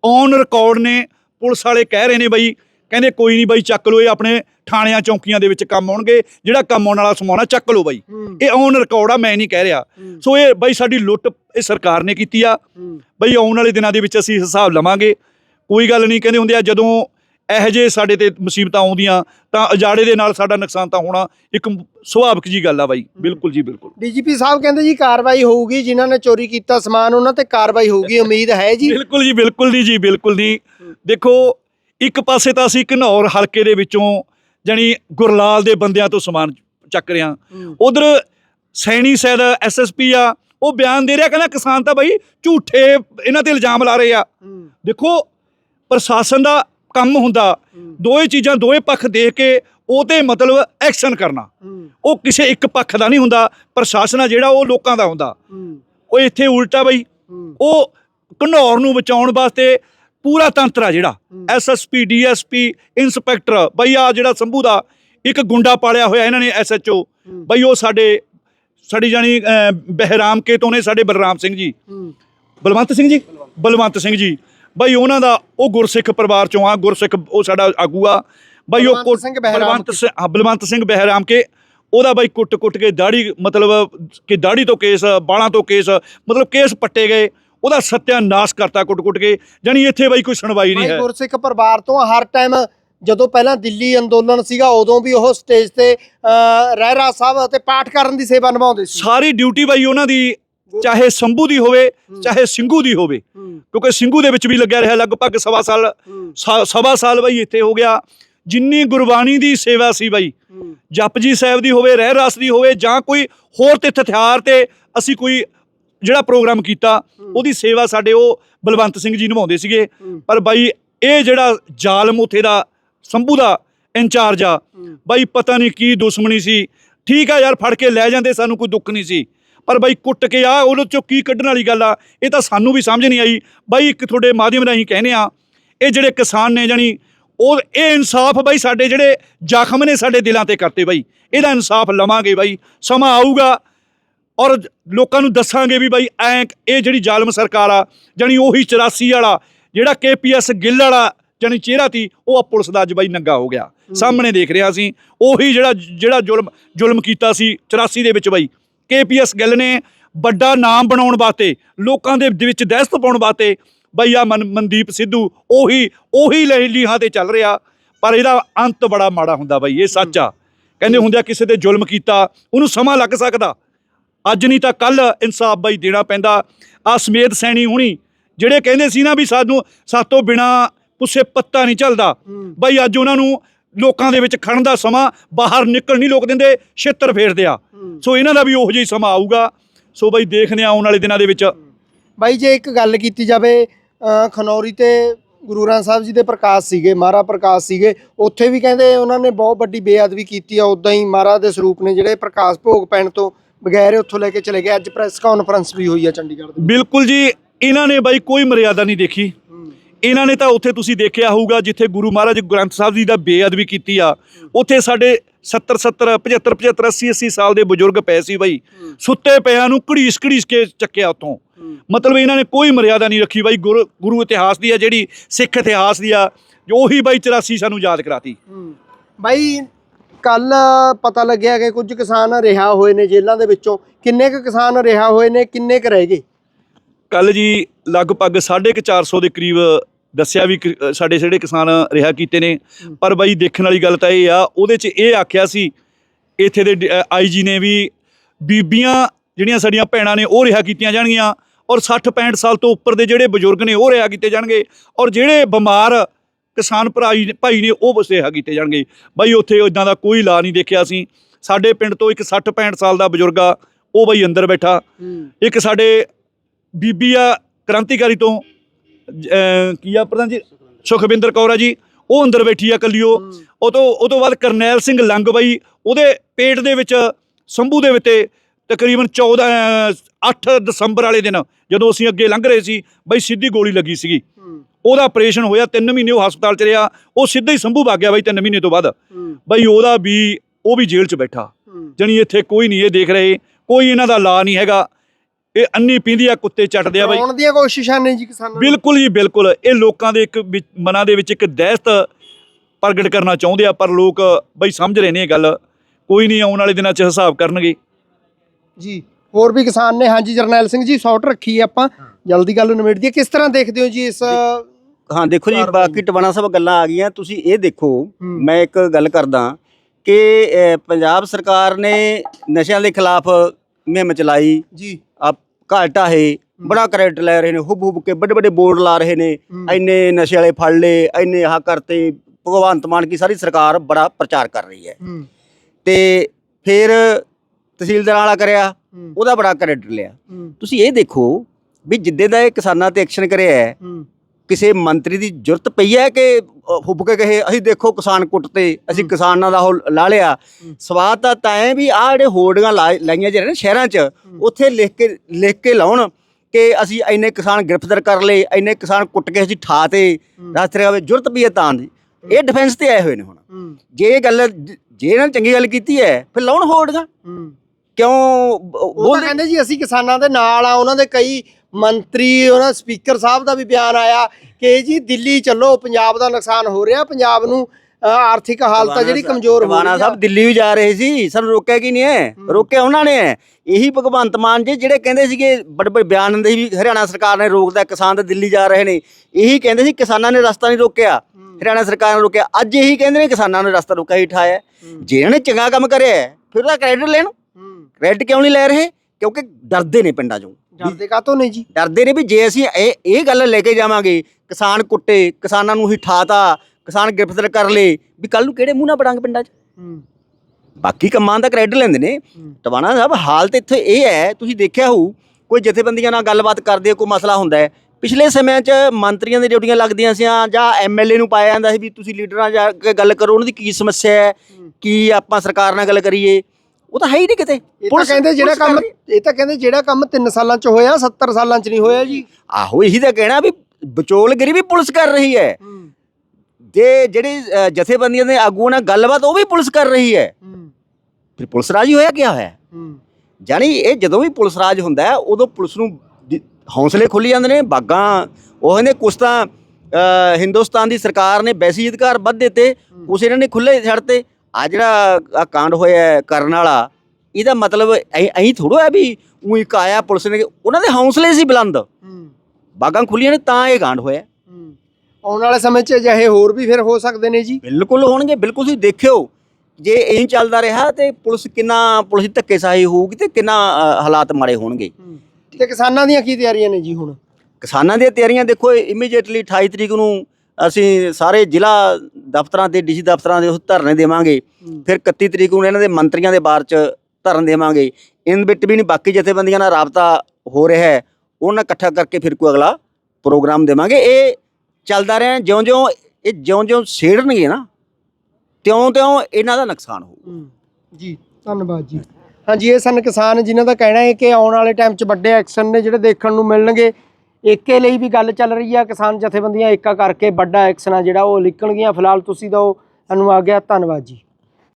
ਔਨ ਰਿਕਾਰਡ ਨੇ। ਪੁਲਿਸ ਵਾਲੇ ਕਹਿ ਰਹੇ ਨੇ ਬਈ ਕਹਿੰਦੇ ਕੋਈ ਨਹੀਂ ਬਈ ਚੱਕ ਲਓ ਇਹ ਆਪਣੇ ਥਾਣਿਆਂ ਚੌਂਕੀਆਂ ਦੇ ਵਿੱਚ ਕੰਮ ਆਉਣਗੇ ਜਿਹੜਾ ਕੰਮ ਆਉਣ ਵਾਲਾ ਸਮਾਨ ਆ ਚੱਕ ਲਓ ਬਈ। ਇਹ ਔਨ ਰਿਕਾਰਡ ਆ ਮੈਂ ਨਹੀਂ ਕਹਿ ਰਿਹਾ। ਸੋ ਇਹ ਬਈ ਸਾਡੀ ਲੁੱਟ ਇਹ ਸਰਕਾਰ ਨੇ ਕੀਤੀ ਆ। ਬਈ ਆਉਣ ਵਾਲੇ ਦਿਨਾਂ ਦੇ ਵਿੱਚ ਅਸੀਂ ਹਿਸਾਬ ਲਵਾਂਗੇ। ਕੋਈ ਗੱਲ ਨਹੀਂ ਕਹਿੰਦੇ ਹੁੰਦੇ ਆ ਜਦੋਂ ਇਹੋ ਜਿਹੇ ਸਾਡੇ ਤੇ ਮੁਸੀਬਤਾਂ ਆਉਂਦੀਆਂ ਤਾਂ ਅਜਾੜੇ ਦੇ ਨਾਲ ਸਾਡਾ ਨੁਕਸਾਨ ਤਾਂ ਹੋਣਾ ਇੱਕ ਸੁਭਾਵਿਕ ਜੀ ਗੱਲ ਆ ਬਾਈ। ਬਿਲਕੁਲ ਜੀ ਬਿਲਕੁਲ। ਡੀਜੀਪੀ ਸਾਹਿਬ ਕਹਿੰਦੇ ਜੀ ਕਾਰਵਾਈ ਹੋਊਗੀ ਜਿਨ੍ਹਾਂ ਨੇ ਚੋਰੀ ਕੀਤਾ ਸਮਾਨ ਉਹਨਾਂ ਤੇ ਕਾਰਵਾਈ ਹੋਊਗੀ ਉਮੀਦ ਹੈ ਜੀ। ਬਿਲਕੁਲ ਜੀ ਬਿਲਕੁਲ ਨਹੀਂ ਜੀ ਬਿਲਕੁਲ ਨਹੀਂ ਦੇਖੋ ਇੱਕ ਪਾਸੇ ਤਾਂ ਅਸੀਂ ਘਨੌਰ ਹਲਕੇ ਦੇ ਵਿੱਚੋਂ ਜਾਣੀ ਗੁਰਲਾਲ ਦੇ ਬੰਦਿਆਂ ਤੋਂ ਸਮਾਨ ਚੱਕ ਰਿਆਂ ਉਧਰ ਸੈਣੀ ਸੈਦ ਐਸਐਸਪੀ ਆ ਉਹ ਬਿਆਨ ਦੇ ਰਿਹਾ ਕਹਿੰਦਾ ਕਿਸਾਨ ਤਾਂ ਬਾਈ ਝੂਠੇ ਇਹਨਾਂ ਤੇ ਇਲਜ਼ਾਮ ਲਾ ਰਹੇ ਆ। ਦੇਖੋ ਪ੍ਰਸ਼ਾਸਨ ਦਾ ਕੰਮ ਹੁੰਦਾ ਦੋਏ ਚੀਜ਼ਾਂ ਦੋਏ ਪੱਖ ਦੇਖ ਕੇ ਉਹਤੇ ਮਤਲਬ ਐਕਸ਼ਨ ਕਰਨਾ। ਉਹ ਕਿਸੇ ਇੱਕ ਪੱਖ ਦਾ ਨਹੀਂ ਹੁੰਦਾ ਪ੍ਰਸ਼ਾਸਨ ਆ ਜਿਹੜਾ ਉਹ ਲੋਕਾਂ ਦਾ ਹੁੰਦਾ। ਉਹ ਇੱਥੇ ਉਲਟਾ ਬਈ ਉਹ ਘਨੌਰ ਨੂੰ ਬਚਾਉਣ ਵਾਸਤੇ ਪੂਰਾ ਤੰਤਰ ਆ ਜਿਹੜਾ। ਐਸਐਸਪੀ ਡੀਐਸਪੀ ਇਨਸਪੈਕਟਰ ਬਈ ਆ ਜਿਹੜਾ ਸੰਭੂ ਦਾ ਇੱਕ ਗੁੰਡਾ ਪਾਲਿਆ ਹੋਇਆ ਇਹਨਾਂ ਨੇ ਐਸਐਚਓ ਬਈ ਉਹ ਸਾਡੇ ਸਾਡੀ ਜਾਨੀ ਅਹ, ਬਹਿਰਾਮ ਕੇ ਤੋਂ ਨੇ ਸਾਡੇ ਬਲਰਾਮ ਸਿੰਘ ਜੀ। ਬਲਵੰਤ ਸਿੰਘ ਜੀ? ਬਲਵੰਤ ਸਿੰਘ ਜੀ। ਬਈ ਉਹਨਾਂ ਦਾ ਉਹ ਗੁਰਸਿੱਖ ਪਰਿਵਾਰ ਚੋਂ ਆ ਗੁਰਸਿੱਖ ਉਹ ਸਾਡਾ ਆਗੂ ਆ। ਬਈ ਉਹ ਬਲਵੰਤ ਸਿੰਘ ਬਲਵੰਤ ਸਿੰਘ ਬਹਿਰਾਮ ਕੇ। ਉਹਦਾ ਬਾਈ ਕੁੱਟ-ਕੁੱਟ ਕੇ ਦਾੜੀ ਮਤਲਬ ਕਿ ਦਾੜੀ ਤੋਂ ਕੇਸ ਬਾਲਾਂ ਤੋਂ ਕੇਸ ਮਤਲਬ ਕੇਸ ਪੱਟੇ ਗਏ। ਉਹਦਾ ਸਤਿਆਨਾਸ਼ ਕਰਤਾ ਕੁੱਟ-ਕੁੱਟ ਕੇ ਜਾਨੀ ਇੱਥੇ ਬਾਈ ਕੋਈ ਸੁਣਵਾਈ ਨਹੀਂ ਭਾਈ ਹੈ। ਗੁਰਸਿੱਖ ਪਰਿਵਾਰ ਤੋਂ ਹਰ ਟਾਈਮ ਜਦੋਂ ਪਹਿਲਾਂ ਦਿੱਲੀ ਅੰਦੋਲਨ ਸੀਗਾ ਉਦੋਂ ਵੀ ਉਹ ਸਟੇਜ ਤੇ ਰਹਿਰਾ ਸਾਹਿਬ ਅਤੇ ਪਾਠ ਕਰਨ ਦੀ ਸੇਵਾ ਨਿਭਾਉਂਦੇ ਸੀ। ਸਾਰੀ ਡਿਊਟੀ ਬਾਈ ਉਹਨਾਂ ਦੀ ਚਾਹੇ ਸੰਭੂ ਦੀ ਹੋਵੇ ਚਾਹੇ ਸਿੰਘੂ ਦੀ ਹੋਵੇ ਕਿਉਂਕਿ ਸਿੰਘੂ ਦੇ ਵਿੱਚ ਵੀ ਲੱਗਿਆ ਰਿਹਾ ਲਗਭਗ ਸਵਾ ਸਾਲ ਸਵਾ ਸਾਲ ਬਾਈ ਇੱਥੇ ਹੋ ਗਿਆ। ਜਿੰਨੀ ਗੁਰਬਾਣੀ ਦੀ ਸੇਵਾ ਸੀ ਬਾਈ ਜਪਜੀ ਸਾਹਿਬ ਦੀ ਹੋਵੇ ਰਹਿ ਰਸ ਦੀ ਹੋਵੇ ਜਾਂ ਕੋਈ ਹੋਰ ਤਿੱਥ ਹਥਿਆਰ ਤੇ ਅਸੀਂ ਕੋਈ ਜਿਹੜਾ ਪ੍ਰੋਗਰਾਮ ਕੀਤਾ ਉਹਦੀ ਸੇਵਾ ਸਾਡੇ ਉਹ ਬਲਵੰਤ ਸਿੰਘ ਜੀ ਨਿਭਾਉਂਦੇ ਸੀਗੇ। ਪਰ ਬਾਈ ਇਹ ਜਿਹੜਾ ਜ਼ਾਲਮ ਉਥੇ ਦਾ ਸੰਭੂ ਦਾ ਇੰਚਾਰਜ ਆ ਬਾਈ ਪਤਾ ਨਹੀਂ ਕੀ ਦੁਸ਼ਮਣੀ ਸੀ। ਠੀਕ ਆ ਯਾਰ ਫੜ ਕੇ ਲੈ ਜਾਂਦੇ ਸਾਨੂੰ ਕੋਈ ਦੁੱਖ ਨਹੀਂ ਸੀ। ਪਰ ਬਾਈ ਕੁੱਟ ਕੇ ਆ ਉਹਦੇ ਚੋਂ ਕੀ ਕੱਢਣ ਵਾਲੀ ਗੱਲ ਆ ਇਹ ਤਾਂ ਸਾਨੂੰ ਵੀ ਸਮਝ ਨਹੀਂ ਆਈ। ਬਾਈ ਇੱਕ ਤੁਹਾਡੇ ਮਾਧਿਅਮ ਰਾਹੀਂ ਕਹਿੰਦੇ ਆ ਇਹ ਜਿਹੜੇ ਕਿਸਾਨ ਨੇ ਜਾਨੀ ਉਹ ਇਹ ਇਨਸਾਫ ਬਾਈ ਸਾਡੇ ਜਿਹੜੇ ਜ਼ਖਮ ਨੇ ਸਾਡੇ ਦਿਲਾਂ ਤੇ ਕਰਤੇ ਬਾਈ। ਇਹਦਾ ਇਨਸਾਫ ਲਵਾਂਗੇ ਬਾਈ। ਸਮਾਂ ਆਊਗਾ ਔਰ ਲੋਕਾਂ ਨੂੰ ਦੱਸਾਂਗੇ ਵੀ ਬਾਈ ਐ ਇਹ ਜਿਹੜੀ ਜ਼ਾਲਮ ਸਰਕਾਰ ਆ ਜਾਨੀ ਉਹੀ 84 ਵਾਲਾ ਜਿਹੜਾ ਕੇਪੀਐਸ ਗਿੱਲ ਵਾਲਾ ਜਾਨੀ ਚਿਹਰਾ ਤੀ ਉਹ ਆ ਪੁਲਿਸ ਦਾ ਅੱਜ ਬਾਈ ਨੰਗਾ ਹੋ ਗਿਆ। ਸਾਹਮਣੇ ਦੇਖ ਰਿਹਾ ਸੀ ਉਹੀ ਜਿਹੜਾ ਜਿਹੜਾ ਜ਼ੁਲਮ ਜ਼ੁਲਮ ਕੀਤਾ ਸੀ 84 ਦੇ ਵਿੱਚ ਬਾਈ। ਕੇਪੀਐਸ ਗਿੱਲ ਨੇ ਵੱਡਾ ਨਾਮ ਬਣਾਉਣ ਵਾਸਤੇ ਲੋਕਾਂ ਦੇ ਵਿੱਚ ਦਹਿਸ਼ਤ ਪਾਉਣ ਵਾਸਤੇ ਬਈ ਆ ਮਨ ਮਨਦੀਪ ਸਿੱਧੂ ਉਹੀ ਉਹੀ ਲੀਹਾਂ ਤੇ ਚੱਲ ਰਿਹਾ ਪਰ ਇਹਦਾ ਅੰਤ ਬੜਾ ਮਾੜਾ ਹੁੰਦਾ ਬਈ ਇਹ ਸੱਚ ਆ। ਕਹਿੰਦੇ ਹੁੰਦੇ ਆ ਕਿਸੇ ਤੇ ਜ਼ੁਲਮ ਕੀਤਾ ਉਹਨੂੰ ਸਮਾਂ ਲੱਗ ਸਕਦਾ। ਅੱਜ ਨਹੀਂ ਤਾਂ ਕੱਲ ਇਨਸਾਫ ਬਈ ਦੇਣਾ ਪੈਂਦਾ। ਆ ਸਮੇਤ ਸੈਣੀ ਹੁਣੀ ਜਿਹੜੇ ਕਹਿੰਦੇ ਸੀ ਨਾ ਵੀ ਸਾਨੂੰ ਸਾਤੋਂ ਬਿਨਾ ਪੁੱਛੇ ਪੱਤਾ ਨਹੀਂ ਚੱਲਦਾ। ਬਈ ਅੱਜ ਉਹਨਾਂ ਨੂੰ ਲੋਕਾਂ ਦੇ ਵਿੱਚ ਖੜਨ ਦਾ ਸਮਾਂ ਬਾਹਰ ਨਿਕਲ ਨਹੀਂ ਲੋਕ ਦਿੰਦੇ ਛੇਤਰ ਫੇਰਦੇ ਆ। ਸੋ ਇਹਨਾਂ ਦਾ ਵੀ ਉਹੋ ਜਿਹਾ ਸਮਾਂ ਆਊਗਾ। ਸੋ ਬਈ ਦੇਖਦੇ ਆ ਆਉਣ ਵਾਲੇ ਦਿਨਾਂ ਦੇ ਵਿੱਚ। ਬਾਈ ਜੇ ਇੱਕ ਗੱਲ ਕੀਤੀ ਜਾਵੇ ਖਨੌਰੀ ਤੇ ਗੁਰੂ ਗ੍ਰੰਥ ਸਾਹਿਬ ਜੀ ਦੇ ਪ੍ਰਕਾਸ਼ ਸੀਗੇ ਮਹਾਰਾ ਪ੍ਰਕਾਸ਼ ਸੀਗੇ ਉੱਥੇ ਵੀ ਕਹਿੰਦੇ ਉਹਨਾਂ ਨੇ ਬਹੁਤ ਵੱਡੀ ਬੇਅਦਬੀ ਕੀਤੀ ਆ ਉਦਾਂ ਹੀ ਮਹਾਰਾ ਦੇ ਸਰੂਪ ਨੇ ਜਿਹੜੇ ਪ੍ਰਕਾਸ਼ ਭੋਗ ਪੈਣ ਤੋਂ ਬਗੈਰ ਉੱਥੋਂ ਲੈ ਕੇ ਚਲੇ ਗਏ। ਅੱਜ ਪ੍ਰੈਸ ਕਾਨਫਰੰਸ ਵੀ ਹੋਈ ਆ ਚੰਡੀਗੜ੍ਹ ਦੇ। ਬਿਲਕੁਲ ਜੀ ਇਹਨਾਂ ਨੇ ਬਾਈ ਕੋਈ ਮਰਿਆਦਾ ਨਹੀਂ ਦੇਖੀ। ਇਹਨਾਂ ਨੇ ਤਾਂ ਉੱਥੇ ਤੁਸੀਂ ਦੇਖਿਆ ਹੋਊਗਾ ਜਿੱਥੇ ਗੁਰੂ ਮਹਾਰਾਜ ਗ੍ਰੰਥ ਸਾਹਿਬ ਜੀ ਦਾ ਬੇਅਦਬੀ ਕੀਤੀ ਆ। ਉੱਥੇ ਸਾਡੇ 70 70 75 75 80 80 ਸਾਲ ਦੇ ਬਜ਼ੁਰਗ ਪਏ ਸੀ ਬਾਈ। ਸੁੱਤੇ ਪਿਆਂ ਨੂੰ ਘੜੀਸ ਘੜੀਸ ਕੇ ਚੱਕਿਆ ਉੱਥੋਂ। ਮਤਲਬ ਇਹਨਾਂ ਨੇ ਕੋਈ ਮਰਿਆਦਾ ਨਹੀਂ ਰੱਖੀ ਬਾਈ। ਗੁਰੂ ਗੁਰੂ ਇਤਿਹਾਸ ਦੀ ਆ ਜਿਹੜੀ ਸਿੱਖ ਇਤਿਹਾਸ ਦੀ ਆ ਜੋ ਉਹੀ ਬਾਈ 84 ਸਾਨੂੰ ਯਾਦ ਕਰਾਤੀ। ਬਾਈ ਕੱਲ ਪਤਾ ਲੱਗਿਆ ਕਿ ਕੁਝ ਕਿਸਾਨ ਰਿਹਾ ਹੋਏ ਨੇ ਜੇਲ੍ਹਾਂ ਦੇ ਵਿੱਚੋਂ। ਕਿੰਨੇ ਕੁ ਕਿਸਾਨ ਰਿਹਾ ਹੋਏ ਨੇ ਕਿੰਨੇ ਕੁ ਰਹਿ ਗਏ? ਕੱਲ ਜੀ ਲਗਭਗ 450 ਦੇ ਕਰੀਬ ਦੱਸਿਆ ਵੀ ਸਾਡੇ ਜਿਹੜੇ ਕਿਸਾਨ ਰਿਹਾ ਕੀਤੇ ਨੇ। ਪਰ ਬਾਈ ਦੇਖਣ ਵਾਲੀ ਗੱਲ ਤਾਂ ਇਹ ਆ ਉਹਦੇ 'ਚ ਇਹ ਆਖਿਆ ਸੀ ਇੱਥੇ ਦੇ ਆਈਜੀ ਨੇ ਵੀ ਬੀਬੀਆਂ ਜਿਹੜੀਆਂ ਸਾਡੀਆਂ ਭੈਣਾਂ ਨੇ ਉਹ ਰਿਹਾ ਕੀਤੀਆਂ ਜਾਣਗੀਆਂ ਔਰ 60 65 ਸਾਲ ਤੋਂ ਉੱਪਰ ਦੇ ਜਿਹੜੇ ਬਜ਼ੁਰਗ ਨੇ ਉਹ ਰਿਹਾ ਕੀਤੇ ਜਾਣਗੇ ਔਰ ਜਿਹੜੇ ਬਿਮਾਰ ਕਿਸਾਨ ਭਰਾਈ ਭਾਈ ਨੇ ਉਹ ਬਸ ਰਿਹਾ ਕੀਤੇ ਜਾਣਗੇ। ਬਾਈ ਉੱਥੇ ਇਦਾਂ ਦਾ ਕੋਈ ਲਾ ਨਹੀਂ ਦੇਖਿਆ ਸੀ ਸਾਡੇ ਪਿੰਡ ਤੋਂ ਇੱਕ 60 65 ਸਾਲ ਦਾ ਬਜ਼ੁਰਗ ਆ ਉਹ ਬਾਈ ਅੰਦਰ ਬੈਠਾ। ਇੱਕ ਸਾਡੇ ਬੀਬੀ ਆ ਕ੍ਰਾਂਤੀਕਾਰੀ ਤੋਂ ਕੀ ਆ ਪ੍ਰਧਾਨ ਜੀ? ਸੁਖਵਿੰਦਰ ਕੌਰ ਆ ਜੀ। ਉਹ ਅੰਦਰ ਬੈਠੀ ਆ ਕੱਲੀ ਉਹ। ਉਹ ਤੋਂ ਉਹ ਤੋਂ ਬਾਅਦ ਕਰਨੈਲ ਸਿੰਘ ਲੰਗ ਬਈ ਉਹਦੇ ਪੇਟ ਦੇ ਵਿੱਚ ਸੰਭੂ ਦੇ ਵਿੱਚ ਤਕਰੀਬਨ 14 ਅਹ 8 ਦਸੰਬਰ ਵਾਲੇ ਦਿਨ ਜਦੋਂ ਅਸੀਂ ਅੱਗੇ ਲੰਘ ਰਹੇ ਸੀ ਬਈ ਸਿੱਧੀ ਗੋਲੀ ਲੱਗੀ ਸੀਗੀ। ਉਹਦਾ ਆਪਰੇਸ਼ਨ ਹੋਇਆ 3 ਮਹੀਨੇ ਉਹ ਹਸਪਤਾਲ ਚ ਰਿਹਾ ਉਹ ਸਿੱਧਾ ਹੀ ਸੰਭੂ ਵਗ ਗਿਆ ਬਾਈ 3 ਮਹੀਨੇ ਤੋਂ ਬਾਅਦ। ਬਾਈ ਉਹਦਾ ਵੀ ਉਹ ਵੀ ਜੇਲ੍ਹ 'ਚ ਬੈਠਾ। ਜਣੀ ਇੱਥੇ ਕੋਈ ਨਹੀਂ ਇਹ ਦੇਖ ਰਹੇ ਕੋਈ ਇਹਨਾਂ ਦਾ ਲਾ ਨਹੀਂ ਹੈਗਾ। ਇਹ ਅੰਨੀ ਪੀਂਦੀ ਆ ਕੁੱਤੇ ਚੱਟਦੇ ਆ ਬਾਈ। ਆਉਣ ਦੀਆਂ ਕੋਸ਼ਿਸ਼ਾਂ ਨੇ ਜੀ ਕਿਸਾਨਾਂ। ਬਿਲਕੁਲ ਜੀ ਬਿਲਕੁਲ। ਇਹ ਲੋਕਾਂ ਦੇ ਇੱਕ ਮਨਾਂ ਦੇ ਵਿੱਚ ਇੱਕ ਦਹਿਸ਼ਤ ਪ੍ਰਗਟ ਕਰਨਾ ਚਾਹੁੰਦੇ ਆ ਪਰ ਲੋਕ ਬਈ ਸਮਝ ਰਹੇ ਨੇ ਇਹ ਗੱਲ। ਕੋਈ ਨਹੀਂ ਆਉਣ ਵਾਲੇ ਦਿਨਾਂ 'ਚ ਹਿਸਾਬ ਕਰਨਗੇ। ਜੀ। ਹੋਰ ਵੀ ਕਿਸਾਨ ਨੇ ਹਾਂਜੀ ਜਰਨੈਲ ਸਿੰਘ ਜੀ ਸ਼ਾਰਟ ਰੱਖੀ ਹੈ ਆਪਾਂ। ਜਲਦੀ ਗੱਲ ਨੂੰ ਨਿਬੇੜ ਦਈਏ ਕਿਸ ਤਰ੍ਹਾਂ ਦੇਖਦੇ ਹੋ ਜੀ ਇਸ ਹਾਂ ਦੇਖੋ ਜੀ। ਬਾਕੀ ਟਵਾਣਾ ਸਭ ਗੱਲਾਂ ਆ ਗਈਆਂ। ਤੁਸੀਂ ਇਹ ਦੇਖੋ। ਮੈਂ ਇੱਕ ਗੱਲ ਕਰਦਾ ਕਿ ਪੰਜਾਬ ਸਰਕਾਰ ਨੇ ਨਸ਼ਿਆਂ ਦੇ ਖਿਲਾਫ ਮੁਹਿੰਮ ਚਲਾਈ। ਜੀ। ਆ ਘਾਟਾ ਹੈ। ਬੜਾ ਕ੍ਰੈਡਿਟ ਲੈ ਰਹੇ ਨੇ ਹੁਬ ਹੁਬ ਕੇ ਵੱਡੇ ਵੱਡੇ ਬੋਰਡ ਲਾ ਰਹੇ ਨੇ। ਇੰਨੇ ਨਸ਼ੇ ਵਾਲੇ ਫੜ ਲਏ ਇੰਨੇ ਆਹ ਕਰਤੇ। ਭਗਵੰਤ ਮਾਨ ਕੀ ਸਾਰੀ ਸਰਕਾਰ ਬੜਾ ਪ੍ਰਚਾਰ ਕਰ ਰਹੀ ਹੈ। ਤੇ ਫਿਰ ਤਹਿਸੀਲਦਾਰਾਂ ਵਾਲਾ ਕਰਿਆ ਉਹਦਾ ਬੜਾ ਕ੍ਰੈਡਿਟ ਲਿਆ। ਤੁਸੀਂ ਇਹ ਦੇਖੋ ਵੀ ਜਿੱਦੇ ਦਾ ਇਹ ਕਿਸਾਨਾਂ ਤੇ ਐਕਸ਼ਨ ਕਰਿਆ ਹੈ ਕਿਸੇ ਮੰਤਰੀ ਦੀ ਜ਼ਰੂਰਤ ਪਈ ਹੈ ਕਿ ਹੁੱਬ ਕੇ ਕਹੇ ਅਸੀਂ ਦੇਖੋ ਕਿਸਾਨ ਕੁੱਟਤੇ ਅਸੀਂ। ਕਿਸਾਨਾਂ ਦਾ ਉਹ ਲਾ ਲਿਆ। ਸਵਾਦ ਤਾਂ ਤਾਂ ਹੈ ਵੀ ਆਹ ਜਿਹੜੇ ਹੋਰਡਿੰਗਾਂ ਲਾਈਆਂ ਜਿਹੜੇ ਨੇ ਸ਼ਹਿਰਾਂ 'ਚ ਉੱਥੇ ਲਿਖ ਕੇ ਲਿਖ ਕੇ ਲਾਉਣ ਕਿ ਅਸੀਂ ਇੰਨੇ ਕਿਸਾਨ ਗ੍ਰਿਫਤਾਰ ਕਰ ਲਏ ਇੰਨੇ ਕਿਸਾਨ ਕੁੱਟ ਕੇ ਅਸੀਂ ਠਾ ਤੇ ਹੂੰ। ਰਾਸਤੇ ਰਾਵੇ ਜ਼ਰੂਰਤ ਪਈ ਹੈ ਤਾਂ ਦੀ। ਇਹ ਡਿਫੈਂਸ ਤੇ ਆਏ ਹੋਏ ਨੇ ਹੁਣ। ਜੇ ਗੱਲ ਜ- ਇਹਨਾਂ ਨੇ ਚੰਗੀ ਗੱਲ ਕੀਤੀ ਹੈ ਫਿਰ ਲਾਉਣ ਹੋਰਡਿੰਗਾਂ। ਕਿਉਂ ਉਹ ਤਾਂ ਬੋਲਦੇ ਕਹਿੰਦੇ ਜੀ ਅਸੀਂ ਕਿਸਾਨਾਂ ਦੇ ਨਾਲ ਆ ਉਹਨਾਂ ਦੇ ਕਈ ਮੰਤਰੀ ਉਹਨਾਂ ਸਪੀਕਰ ਸਾਹਿਬ ਦਾ ਵੀ ਬਿਆਨ ਆਇਆ ਕਿ ਜੀ ਦਿੱਲੀ ਚੱਲੋ ਪੰਜਾਬ ਦਾ ਨੁਕਸਾਨ ਹੋ ਰਿਹਾ ਪੰਜਾਬ ਨੂੰ ਅ, ਆਰਥਿਕ ਹਾਲਤ ਆ ਜਿਹੜੀ ਕਮਜ਼ੋਰ ਹੋ ਰਹੀ ਸਾਹਿਬ ਆ ਦਿੱਲੀ ਵੀ ਜਾ ਰਹੇ ਸੀ ਸਾਨੂੰ ਰੋਕਿਆ ਕੀ ਨਹੀਂ ਹੈ। ਰੋਕਿਆ ਉਹਨਾਂ ਨੇ ਹੈ। ਇਹੀ ਭਗਵੰਤ ਮਾਨ ਜੀ ਜਿਹੜੇ ਕਹਿੰਦੇ ਸੀਗੇ ਬੜੇ ਬੜੇ ਬਿਆਨ ਦਿੰਦੇ ਸੀ ਵੀ ਹਰਿਆਣਾ ਸਰਕਾਰ ਨੇ ਰੋਕਦਾ ਕਿਸਾਨ ਤਾਂ ਦਿੱਲੀ ਜਾ ਰਹੇ ਨੇ। ਇਹੀ ਕਹਿੰਦੇ ਸੀ ਕਿਸਾਨਾਂ ਨੇ ਰਸਤਾ ਨਹੀਂ ਰੋਕਿਆ। ਹਰਿਆਣਾ ਸਰਕਾਰ ਨੇ ਰੋਕਿਆ। ਅੱਜ ਇਹੀ ਕਹਿੰਦੇ ਨੇ ਕਿਸਾਨਾਂ ਨੇ ਰਸਤਾ ਰੋਕਿਆ ਹੀ ਠਾਇਆ ਹੂੰ। ਜੇ ਇਹਨਾਂ ਨੇ ਚੰਗਾ ਕੰਮ ਕਰਿਆ ਹੈ, ਫਿਰ ਉਹਦਾ ਕ੍ਰੈਡਿਟ ਲੈਣ ਕ੍ਰੈਡਿਟ ਕਿਉਂ ਨਹੀਂ ਲੈ ਰਹੇ? ਕਿਉਂਕਿ ਡਰਦੇ ਨੇ ਪਿੰਡਾਂ 'ਚੋਂ। ਡਰਦੇ ਕਾਤੋਂ ਨਹੀਂ ਜੀ? ਡਰਦੇ ਨੇ ਵੀ ਜੇ ਅਸੀਂ ਇਹ ਇਹ ਗੱਲ ਲੈ ਕੇ ਜਾਵਾਂਗੇ ਕਿਸਾਨ ਕੁੱਟੇ ਕਿਸਾਨਾਂ ਨੂੰ ਹੀ ਠਾਤਾ ਕਿਸਾਨ ਗ੍ਰਿਫਤਾਰ ਕਰ ਲਏ ਵੀ ਕੱਲ ਨੂੰ ਕਿਹੜੇ ਮੂੰਹ ਨਾਲ ਪੜਾਂਗੇ ਪਿੰਡਾਂ 'ਚ? ਹੂੰ। ਬਾਕੀ ਕੰਮਾਂ ਦਾ ਕ੍ਰੈਡਿਟ ਲੈਂਦੇ ਨੇ। ਟਵਾਣਾ ਸਾਹਿਬ ਹਾਲਤ ਇੱਥੇ ਇਹ ਹੈ ਤੁਸੀਂ ਦੇਖਿਆ ਹੋਊ ਕੋਈ ਜਥੇਬੰਦੀਆਂ ਨਾਲ ਗੱਲਬਾਤ ਕਰਦੇ ਕੋਈ ਮਸਲਾ ਹੁੰਦਾ ਹੈ। ਪਿਛਲੇ ਸਮਿਆਂ 'ਚ ਮੰਤਰੀਆਂ ਦੀ ਡਿਊਟੀਆਂ ਲੱਗਦੀਆਂ ਸੀ ਜਾਂ ਐਮਐਲਏ ਨੂੰ ਪਾਇਆ ਜਾਂਦਾ ਸੀ ਵੀ ਤੁਸੀਂ ਲੀਡਰਾਂ ਜਾ ਕੇ ਗੱਲ ਕਰੋ ਉਹਨਾਂ ਦੀ ਕੀ ਸਮੱਸਿਆ ਹੂੰ। ਕੀ ਆਪਾਂ ਸਰਕਾਰ ਨਾਲ ਗੱਲ ਕਰੀਏ। ਉਹ ਤਾਂ ਹੈ ਹੀ ਨਹੀਂ ਕਿਤੇ। ਇਹ ਤਾਂ ਪੁਲਿਸ- ਕਹਿੰਦੇ ਜਿਹੜਾ ਕੰਮ ਇਹ ਤਾਂ ਕਹਿੰਦੇ ਜਿਹੜਾ ਕੰਮ 3 ਸਾਲਾਂ ਚ ਹੋਇਆ 70 ਸਾਲਾਂ ਚ ਨਹੀਂ ਹੋਇਆ ਜੀ। ਆਹੋ ਇਹੀ ਤਾਂ ਕਹਿਣਾ ਵੀ ਵਿਚੋਲਗਰੀ ਵੀ ਪੁਲਿਸ ਕਰ ਰਹੀ ਹੈ। ਹੂੰ। ਤੇ ਜਿਹੜੇ ਜਥੇਬੰਦੀਆਂ ਦੇ ਆਗੂਆਂ ਨਾਲ ਗੱਲਬਾਤ ਉਹ ਵੀ ਪੁਲਿਸ ਕਰ ਰਹੀ ਹੈ। ਹੂੰ। ਫਿਰ ਪੁਲਿਸ ਰਾਜੀ ਹੋਇਆ ਕੀ ਹੋਇਆ? ਹੂੰ। ਜਾਨੀ ਇਹ ਜਦੋਂ ਵੀ ਪੁਲਿਸ ਰਾਜ ਹੁੰਦਾ ਹੈ ਉਦੋਂ ਪੁਲਿਸ ਨੂੰ ਹੌਸਲੇ ਖੁੱਲ ਜਾਂਦੇ ਨੇ ਬਾਗਾਂ ਉਹ ਨੇ ਕੁਛ ਤਾਂ ਹਿੰਦੁਸਤਾਨ ਦੀ ਸਰਕਾਰ ਨੇ ਵੈਸੀ ਅਧਿਕਾਰ ਵੱਧ ਦਿੱਤੇ ਉਸ ਇਹਨਾਂ ਨੇ ਖੁੱਲੇ ਛੱਡਤੇ ਆ ਜਿਹੜਾ ਆ ਕਾਂਡ ਹੋਇਆ ਕਰਨ ਵਾਲਾ ਇਹਦਾ ਮਤਲਬ ਐਂ ਥੋੜੋ ਹੈ ਵੀ ਉਹੀ ਕਾਇਆ ਪੁਲਿਸ ਨੇ ਉਹਨਾਂ ਦੇ ਹੌਸਲੇ ਸੀ ਬੁਲੰਦ। ਬਾਗਾਂ ਖੁੱਲੀਆਂ ਨੇ ਤਾਂ ਇਹ ਕਾਂਡ ਹੋਇਆ। ਹੂੰ। ਆਉਣ ਵਾਲੇ ਸਮੇਂ 'ਚ ਅਜਿਹੇ ਹੋਰ ਵੀ ਫਿਰ ਹੋ ਸਕਦੇ ਨੇ ਜੀ? ਬਿਲਕੁਲ ਹੋਣਗੇ ਬਿਲਕੁਲ ਤੁਸੀਂ ਦੇਖਿਓ ਜੇ ਇਹੀ ਚੱਲਦਾ ਰਿਹਾ ਤੇ ਪੁਲਿਸ ਕਿੰਨਾ ਪੁਲਿਸ ਦੀ ਧੱਕੇਸ਼ਾਹੀ ਹੋਊਗੀ ਤੇ ਕਿੰਨਾ ਹਾਲਾਤ ਮਾੜੇ ਹੋਣਗੇ। ਤੇ ਕਿਸਾਨਾਂ ਦੀਆਂ ਕੀ ਤਿਆਰੀਆਂ ਨੇ ਜੀ ਹੁਣ? ਕਿਸਾਨਾਂ ਦੀਆਂ ਤਿਆਰੀਆਂ ਦੇਖੋ ਇਮੀਡੀਏਟਲੀ 28 ਤਰੀਕ ਨੂੰ ਅਸੀਂ ਸਾਰੇ ਜ਼ਿਲ੍ਹਾ ਦਫ਼ਤਰਾਂ ਤੇ ਡੀਸੀ ਦਫ਼ਤਰਾਂ ਦੇ ਉਸ ਧਰਨੇ ਦੇਵਾਂਗੇ। ਫਿਰ 31 ਤਰੀਕ ਨੂੰ ਇਹਨਾਂ ਦੇ ਮੰਤਰੀਆਂ ਦੇ ਬਾਰ ਚ ਧਰਨ ਦੇਵਾਂਗੇ। ਇਨ ਬਿਟ ਵੀ ਨਹੀਂ ਬਾਕੀ ਜਥੇਬੰਦੀਆਂ ਨਾਲ ਰਾਬਤਾ ਹੋ ਰਿਹਾ ਹੈ। ਉਹਨਾਂ ਇਕੱਠਾ ਕਰਕੇ ਫਿਰ ਕੋਈ ਅਗਲਾ ਪ੍ਰੋਗਰਾਮ ਦੇਵਾਂਗੇ। ਇਹ ਚੱਲਦਾ ਰਿਹਾ ਜਿਉਂ-ਜਿਉਂ ਇਹ ਜਿਉਂ-ਜਿਉਂ ਛੇੜਨਗੇ ਨਾ ਤਿਉਂ-ਤਿਉਂ ਇਹਨਾਂ ਦਾ ਨੁਕਸਾਨ ਹੋਊ। ਜੀ ਧੰਨਵਾਦ ਜੀ। ਹਾਂਜੀ ਇਹ ਸਨ ਕਿਸਾਨ ਜਿਨ੍ਹਾਂ ਦਾ ਕਹਿਣਾ ਹੈ ਕਿ ਆਉਣ ਵਾਲੇ ਟਾਈਮ 'ਚ ਵੱਡੇ ਐਕਸ਼ਨ ਨੇ ਜਿਹੜੇ ਦੇਖਣ ਨੂੰ ਮਿਲਣਗੇ। ਏਕੇ ਲਈ ਵੀ ਗੱਲ ਚੱਲ ਰਹੀ ਆ, ਕਿਸਾਨ ਜਥੇਬੰਦੀਆਂ ਏਕਾ ਕਰਕੇ ਵੱਡਾ ਐਕਸ਼ਨ ਆ ਜਿਹੜਾ ਉਹ ਲਿਖਣਗੀਆਂ ਫਿਲਹਾਲ ਤੁਸੀਂ ਦਿਓ, ਸਾਨੂੰ ਆ ਗਿਆ ਧੰਨਵਾਦ ਜੀ।